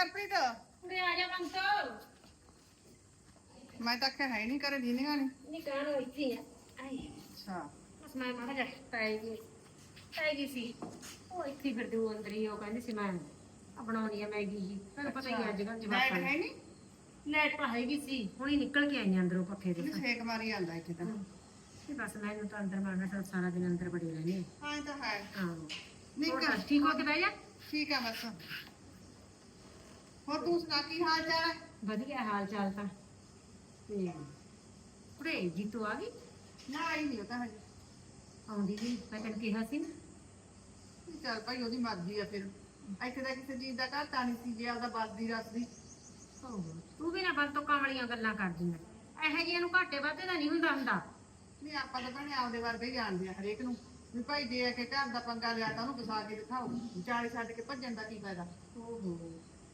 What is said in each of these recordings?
ਹਰਪ੍ਰੀਤ ਉਰੇ ਆ ਜਾ ਬੰਤੋ ਮੈਂ ਤਾਂ ਆਖਿਆ ਹੈ ਨਹੀਂ ਕਰੇ ਦੀਨੀਆਂ ਨਹੀਂ ਨਹੀਂ ਕਾਹਨੂੰ ਇੱਥੇ ਆ। ਆਈ ਅੱਛਾ। ਬਸ ਮੈਂ ਮਾੜਾ ਜਿਹਾ ਪੈ ਗਈ। ਪੈ ਗਈ ਸੀ। ਉਹ ਇੱਥੇ ਫਿਰਦੇ ਉਹ ਅੰਦਰ ਹੀ ਉਹ ਕਹਿੰਦੀ ਸੀ ਮੈਂ ਆ ਬਣਾਉਣੀ ਆ ਮੈਗੀ ਜੀ। ਤੁਹਾਨੂੰ ਪਤਾ ਹੀ ਹੈ ਅੱਜ ਕੱਲ੍ਹ ਲਾਈਟ ਜਵਾਕਾਂ ਹੈ ਨਹੀਂ ਲੈਟ ਤਾਂ ਹੈਗੀ ਸੀ। ਹੁਣੀ ਨਿਕਲ ਕੇ ਆਈਆਂ ਅੰਦਰੋਂ ਪੱਖੇ ਦੇ ਇਹ ਛੇਕ ਮਾਰੀ ਆਂਦਾ ਇੱਥੇ ਤਾਂ। ਤੇ ਬਸ ਮੈਨੂੰ ਤਾਂ ਅੰਦਰ ਮਾਰਨਾ ਤਾਂ ਸਾਰਾ ਦਿਨ ਅੰਦਰ ਬੜੀ ਰਹਿੰਦੀ। ਹਾਂ ਇਹ ਤਾਂ ਹੈ। ਹਾਂ। ਨਹੀਂ ਹੋਰ ਕਰ ਦੱਸ, ਠੀਕ ਹੋ ਕੇ ਬਹਿ ਜਾ? ਠੀਕ ਹੈ ਬਸ। ਹੋਰ ਤੂੰ ਸੁਣਾ ਕੀ ਹਾਲ ਚਾਲ ਹੈ? ਵਧੀਆ ਹਾਲ ਚਾਲ ਤਾਂ। ਤੇ ਉਰੇ ਜੀ ਤੂੰ ਆ ਗਈ? ਨਾ ਆਈ ਨਹੀਂ ਉਹ ਤਾਂ ਹਜੇ। ਆਉਂਦੀ ਨਹੀਂ ਮੈਂ ਤੈਨੂੰ ਕਿਹਾ ਸੀ ਨਾ। ਵੀ ਚੱਲ ਭਾਈ ਉਹਦੀ ਮਰਜ਼ੀ ਆ ਫਿਰ। ਇੱਥੇ ਤਾਂ ਕਿਸੇ ਚੀਜ਼ ਦਾ ਘਾਟਾ ਨਹੀਂ ਸੀ ਜੇ ਆਪਦਾ ਬਸਦੀ ਰਸਦੀ ਓਹੋ, ਤੂੰ ਵੀ ਨਾ ਬੰਦ ਤੋਂ ਕਮਲੀਆਂ ਗੱਲਾਂ ਕਰਦੀ ਐ ਇਹੋ ਜਿਹੀਆਂ ਨੂੰ ਘਾਟੇ ਵਾਧੇ ਦਾ ਨਹੀਂ ਹੁੰਦਾ ਹੁੰਦਾ। ਨਹੀਂ ਆਪਾਂ ਤਾਂ ਭੈਣੇ ਆਪਦੇ ਵਰਗੇ ਹੀ ਜਾਣਦੇ ਆ ਹਰੇਕ ਨੂੰ। ਵੀ ਭਾਈ ਜੇ ਆ ਕੇ ਘਰ ਦਾ ਪੰਗਾ ਲਿਆ ਤਾਂ ਉਹਨੂੰ ਵਸਾ ਕੇ ਦਿਖਾਓ। ਵਿਚਾਲੇ ਛੱਡ ਕੇ ਭੱਜਣ ਦਾ ਕੀ ਫਾਇਦਾ? ਓਹੋ।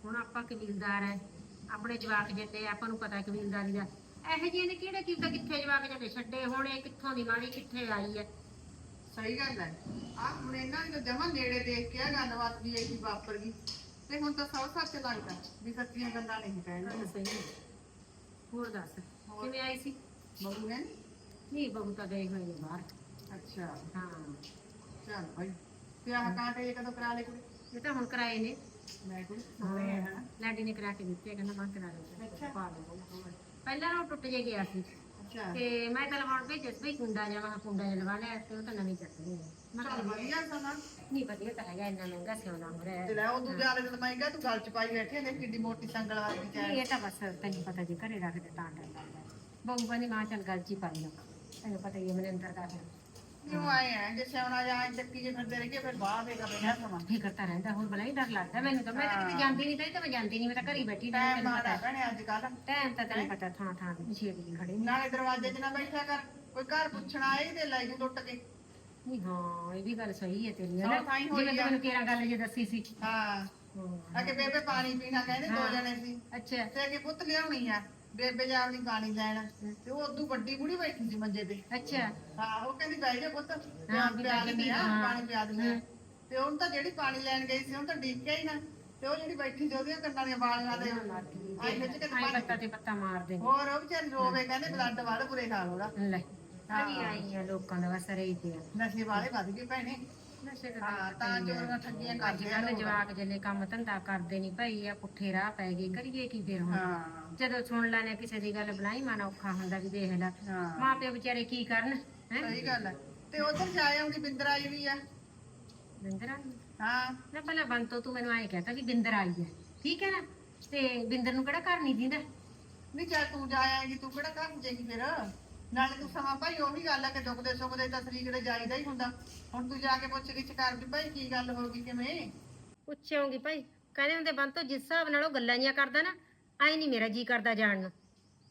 ਹੁਣ ਆਪਾਂ ਕਬੀਲਦਾਰ ਐ ਆਪਣੇ ਜਵਾਕ ਜਿੱਤੇ ਆਪਾਂ ਨੂੰ ਪਤਾ ਕਬੀਲਦਾਰੀ ਦਾ। ਇਹੋ ਜਿਹੀਆਂ ਨੇ ਕਿਹੜੇ ਕੀਤਾ ਕਿੱਥੇ ਜਵਾਕ ਜਾਂਦੇ ਛੱਡੇ ਹੋਣੇ ਕਿੱਥੋਂ ਦੀ ਮਾੜੀ ਕਿੱਥੇ ਆਈ ਐ? ਸਹੀ ਗੱਲ ਹੈ ਆ ਹੁਣ ਇਹਨਾਂ ਨੇ ਜਮਾ ਨੇੜੇ ਦੇਖ ਕੇ ਆ ਗੱਲਬਾਤ ਵੀ ਇਹੀ ਵਾਪਰ ਗਈ। ਤੇ ਹੁਣ ਤਾਂ ਸਭ ਸੱਚ ਲੱਗਦਾ ਵੀ ਸੱਚੀਆਂ ਗੱਲਾਂ ਨਹੀਂ ਕਹਿਣਗੇ ਗੱਲ ਸਹੀ ਹੈ ਹੋਰ ਦੱਸ? ਕਿਵੇਂ ਆਈ ਸੀ? ਬਹੂ ਨੇ? ਨਹੀਂ ਬਹੂ ਤਾਂ ਬਾਹਰ। ਅੱਛਾ। ਹਾਂ। ਚੱਲ ਭਾਈ ਵਿਆਹ ਕਾਂਟੇ ਕਦੋਂ ਕਰਾ ਲੈ ਕੁੜੀ? ਇਹ ਤਾਂ ਹੁਣ ਕਰਾਏ ਨੇ। ਮੈਂ ਕੋਈ ਹੈ। ਲਾਡੀ ਨੇ ਕਰਾ ਕੇ ਦਿੱਤੇ ਕਹਿੰਦਾ ਮੈਂ ਕਰਾ ਅੱਛਾ। ਪਾ ਲਵਾਂਗਾ ਪਹਿਲਾਂ ਉਹ ਟੁੱਟ ਜੇ ਗਿਆ ਸੀ। ਅੱਛਾ। ਤੇ ਮੈਂ ਤਾਂ ਲਵਾਉਣ ਭੇਜਿਆ ਸੀ ਵੀ ਕੁੰਡਾ ਜਿਹਾ ਮੈਂ ਕੁੰਡਾ ਜਿਹਾ ਲਵਾ ਲਿਆ ਤੇ ਉਹ ਤਾਂ ਨਵੀਂ ਚੱਕਣੀ ਹੈ ਮੈਂ ਕਿਹਾ ਵਧੀਆ ਸਮਾਂ ਨਹੀਂ ਵਧੀਆ ਤਾਂ ਹੈਗਾ ਇੰਨਾ ਮਹਿੰਗਾ ਸਿਆਉਣਾ ਹੋ ਰਿਹਾ। ਤੇ ਲੈ ਉਹ ਦੂਜਾ ਵਾਲੇ ਜਦੋਂ ਮਹਿੰਗਾ ਤੂੰ ਗੱਲ ਚ ਪਾਈ ਬੈਠੇ ਨੇ ਕਿੱਡੀ ਮੋਟੀ ਸੰਗਲ ਵਾਲੀ ਵਿਚਾਰ ਇਹ ਤਾਂ ਬਸ ਤੈਨੂੰ ਪਤਾ ਜੇ ਘਰੇ ਰੱਖਦੇ ਤਾਂ ਡਰ ਲੱਗਦਾ ਕਹਿੰਦੀ ਮਾਂ ਚੱਲ ਗੱਲ ਚ ਹੀ ਪਾਈ ਲਓ। ਤੈਨੂੰ ਪਤਾ ਹੀ ਹੈ ਮੇਰੇ ਅੰਦਰ ਦਾ ਕਿਉਂ ਆਏ ਆ? ਜੇ ਸਿਆਉਣਾ ਜਾਂ ਚੱਕੀ ਜੇ ਫਿਰਦੇ ਰਹਿ ਫਿਰ ਬਾਹਰ ਦੇ ਕਦੇ ਨਾ ਸਮਾਂ ਫਿਕਰ ਤਾਂ ਰਹਿੰਦਾ ਹੁਣ ਬਲਾ ਹੀ ਡਰ ਲੱਗਦਾ ਮੈਨੂੰ ਤਾਂ। ਮੈਂ ਤਾਂ ਕਿਤੇ ਜਾਂਦੀ ਨਹੀਂ ਤਾਂ ਮੈਂ ਜਾਂਦੀ ਨਹੀਂ ਮੈਂ ਤਾਂ ਘਰੇ ਹੀ ਬੈਠੀ ਰਹਿੰਦੀ ਟਾਈਮ ਤੈਨੂੰ ਮਾੜਾ ਪਤਾ। ਭੈਣੇ ਅੱਜ ਕੱਲ ਟਾਈਮ ਤਾਂ ਤੈਨੂੰ ਪਤਾ ਥਾਂ ਥਾਂ ਤੇ ਛੇੜੀ ਖੜੇ ਨੇ। ਨਾਲੇ ਦਰਵਾਜ਼ੇ 'ਚ ਨਾ ਬੈਠਿਆ ਕਰ। ਕੋਈ ਘਰ ਪੁੱਛਣਾ ਆਏ ਤੇ ਲੈ ਜੂ ਟੁੱਟ ਕੇ। ਨਹੀਂ ਹਾਂ ਇਹ ਵੀ ਗੱਲ ਸਹੀ ਹੈ ਤੇਰੀ ਹੈ ਸੌ ਥਾਈਂ ਨਾ ਹੋਈ ਜਿਵੇਂ ਤੂੰ ਆ। ਮੈਨੂੰ ਕਿਹੜਾ ਗੱਲ ਜੇ ਦੱਸੀ ਸੀ। ਹਾਂ। ਹਾਂ। ਅਗੇ ਬੇਬੇ ਪਾਣੀ ਪੀਣਾ ਕਹਿੰਦੇ ਦੋ ਹਾਂ। ਜਣੇ ਸੀ। ਅੱਛਾ। ਤੇ ਅਗੇ ਪੁੱਤ ਲਿਆਉਣੀ ਆ। ਬੇਬੇ ਜਾਵਣੀ ਪਾਣੀ ਲੈਣ ਤੇ ਉਹ ਉਦੋਂ ਵੱਡੀ ਬੁੜੀ ਬੈਠੀ ਸੀ ਮੰਜੇ ਤੇ। ਅੱਛਾ। ਹਾਂ ਉਹ ਕਹਿੰਦੀ ਬਹਿ ਜਾ ਪੁੱਤ ਪਿਆ ਦਿੰਦੇ ਆ। ਪਾਣੀ ਪਿਆ ਦਿੰਦੇ ਆ। ਤੇ ਉਹਨੂੰ ਤਾਂ ਜਿਹੜੀ ਪਾਣੀ ਲੈਣ ਗਈ ਸੀ ਉਹਨੂੰ ਤਾਂ ਡੀਕਿਆ ਹੀ ਨਾ। ਤੇ ਉਹ ਜਿਹੜੀ ਬੈਠੀ ਸੀ ਉਹਦੀਆਂ ਕੰਨਾਂ ਦੀਆਂ ਬਾਲੀਆਂ ਤੇ ਆਈ ਵਿੱਚ ਕਿਤੇ ਆਈ ਪੱਤਾ ਤੇ ਪੱਤਾ ਮਾਰ ਦੇ ਹੋਰ ਉਹ ਵਿਚਾਰੀ ਰੋਵੇ ਕਹਿੰਦੇ ਬਲੱਡ ਵਾਲੇ ਬੁਰੇ ਹਾਲ ਉਹਦਾ। ਲੈ ਹਾਂ। ਆਈ ਆਈ ਆ ਲੋਕਾਂ ਦਾ ਤੇ ਨਸ਼ੇ ਵਾਲੇ ਵੱਧ ਗਏ ਭੈਣੇ। ਨਸ਼ੇ ਹਾਂ ਤਾਂ ਚੋਰੀਆਂ ਠੱਗੀਆਂ ਅੱਜ ਕਰਦੇ ਆ ਕੱਲ ਲੋਕ। ਜਵਾਕ ਜਿੰਨੇ ਕੰਮ ਧੰਦਾ ਕਰਦੇ ਨਹੀਂ ਭਾਈ ਆ ਪੁੱਠੇ ਰਾਹ ਪੈ ਗਏ ਕਰੀਏ ਕੀ ਫਿਰ ਹੁਣ? ਹਾਂ। ਜਦੋਂ ਸੁਣ ਲੈਣੇ ਕਿਸੇ ਦੀ ਗੱਲ ਬਣਾਈ ਮਨ ਔਖਾ ਹੁੰਦਾ ਵੀ ਦੇਖ ਲੈ। ਹਾਂ। ਮਾਂ ਪਿਓ ਵਿਚਾਰੇ ਕੀ ਕਰਨ ਹੈ? ਸਹੀ ਗੱਲ ਹੈ ਤੇ ਉਧਰ ਜਾਏ ਆਉਂਦੀ ਬਿੰਦਰ ਆਈ ਵੀ ਆ। ਬਿੰਦਰ ਹਾਂ। ਨਾ ਪਹਿਲਾਂ ਬੰਤੋ ਤੂੰ ਮੈਨੂੰ ਐਂ ਕਹਤਾ ਵੀ ਬਿੰਦਰ ਆਈ ਹੈ ਠੀਕ ਹੈ ਨਾ? ਤੇ ਬਿੰਦਰ ਨੂੰ ਕਿਹੜਾ ਘਰ ਨਹੀਂ ਦਿੰਦਾ? ਨਹੀਂ ਤੂੰ ਜਾ ਆਏਗੀ ਤੂੰ ਕਿਹੜਾ ਜਾਏਗੀ ਫਿਰ? ਨਾਲੇ ਤੂੰ ਸਮਾਂ ਭਾਈ ਉਹੀ ਗੱਲ ਹੈ ਕਿ ਦੁੱਖ ਦੇ ਸੁੱਖ ਦੇ ਤਾਂ ਸਰੀਰ ਦੇ ਜਾਈਦਾ ਹੀ ਹੁੰਦਾ। ਹੁਣ ਤੂੰ ਜਾ ਕੇ ਪੁੱਛ ਗਿੱਛ ਕਰ ਵੀ ਭਾਈ ਕੀ ਗੱਲ ਹੋ ਗਈ ਕਿਵੇਂ? ਪੁੱਛਾਂਗੀ ਭਾਈ ਕਹਿੰਦੇ ਹੁੰਦੇ ਬੰਤੋ ਜਿਸ ਹਿਸਾਬ ਨਾਲ ਉਹ ਗੱਲਾਂ ਜੀਆਂ ਕਰਦਾ ਨਾ ਐ ਨਹੀਂ ਮੇਰਾ ਜੀ ਕਰਦਾ ਜਾਣ ਨੂੰ।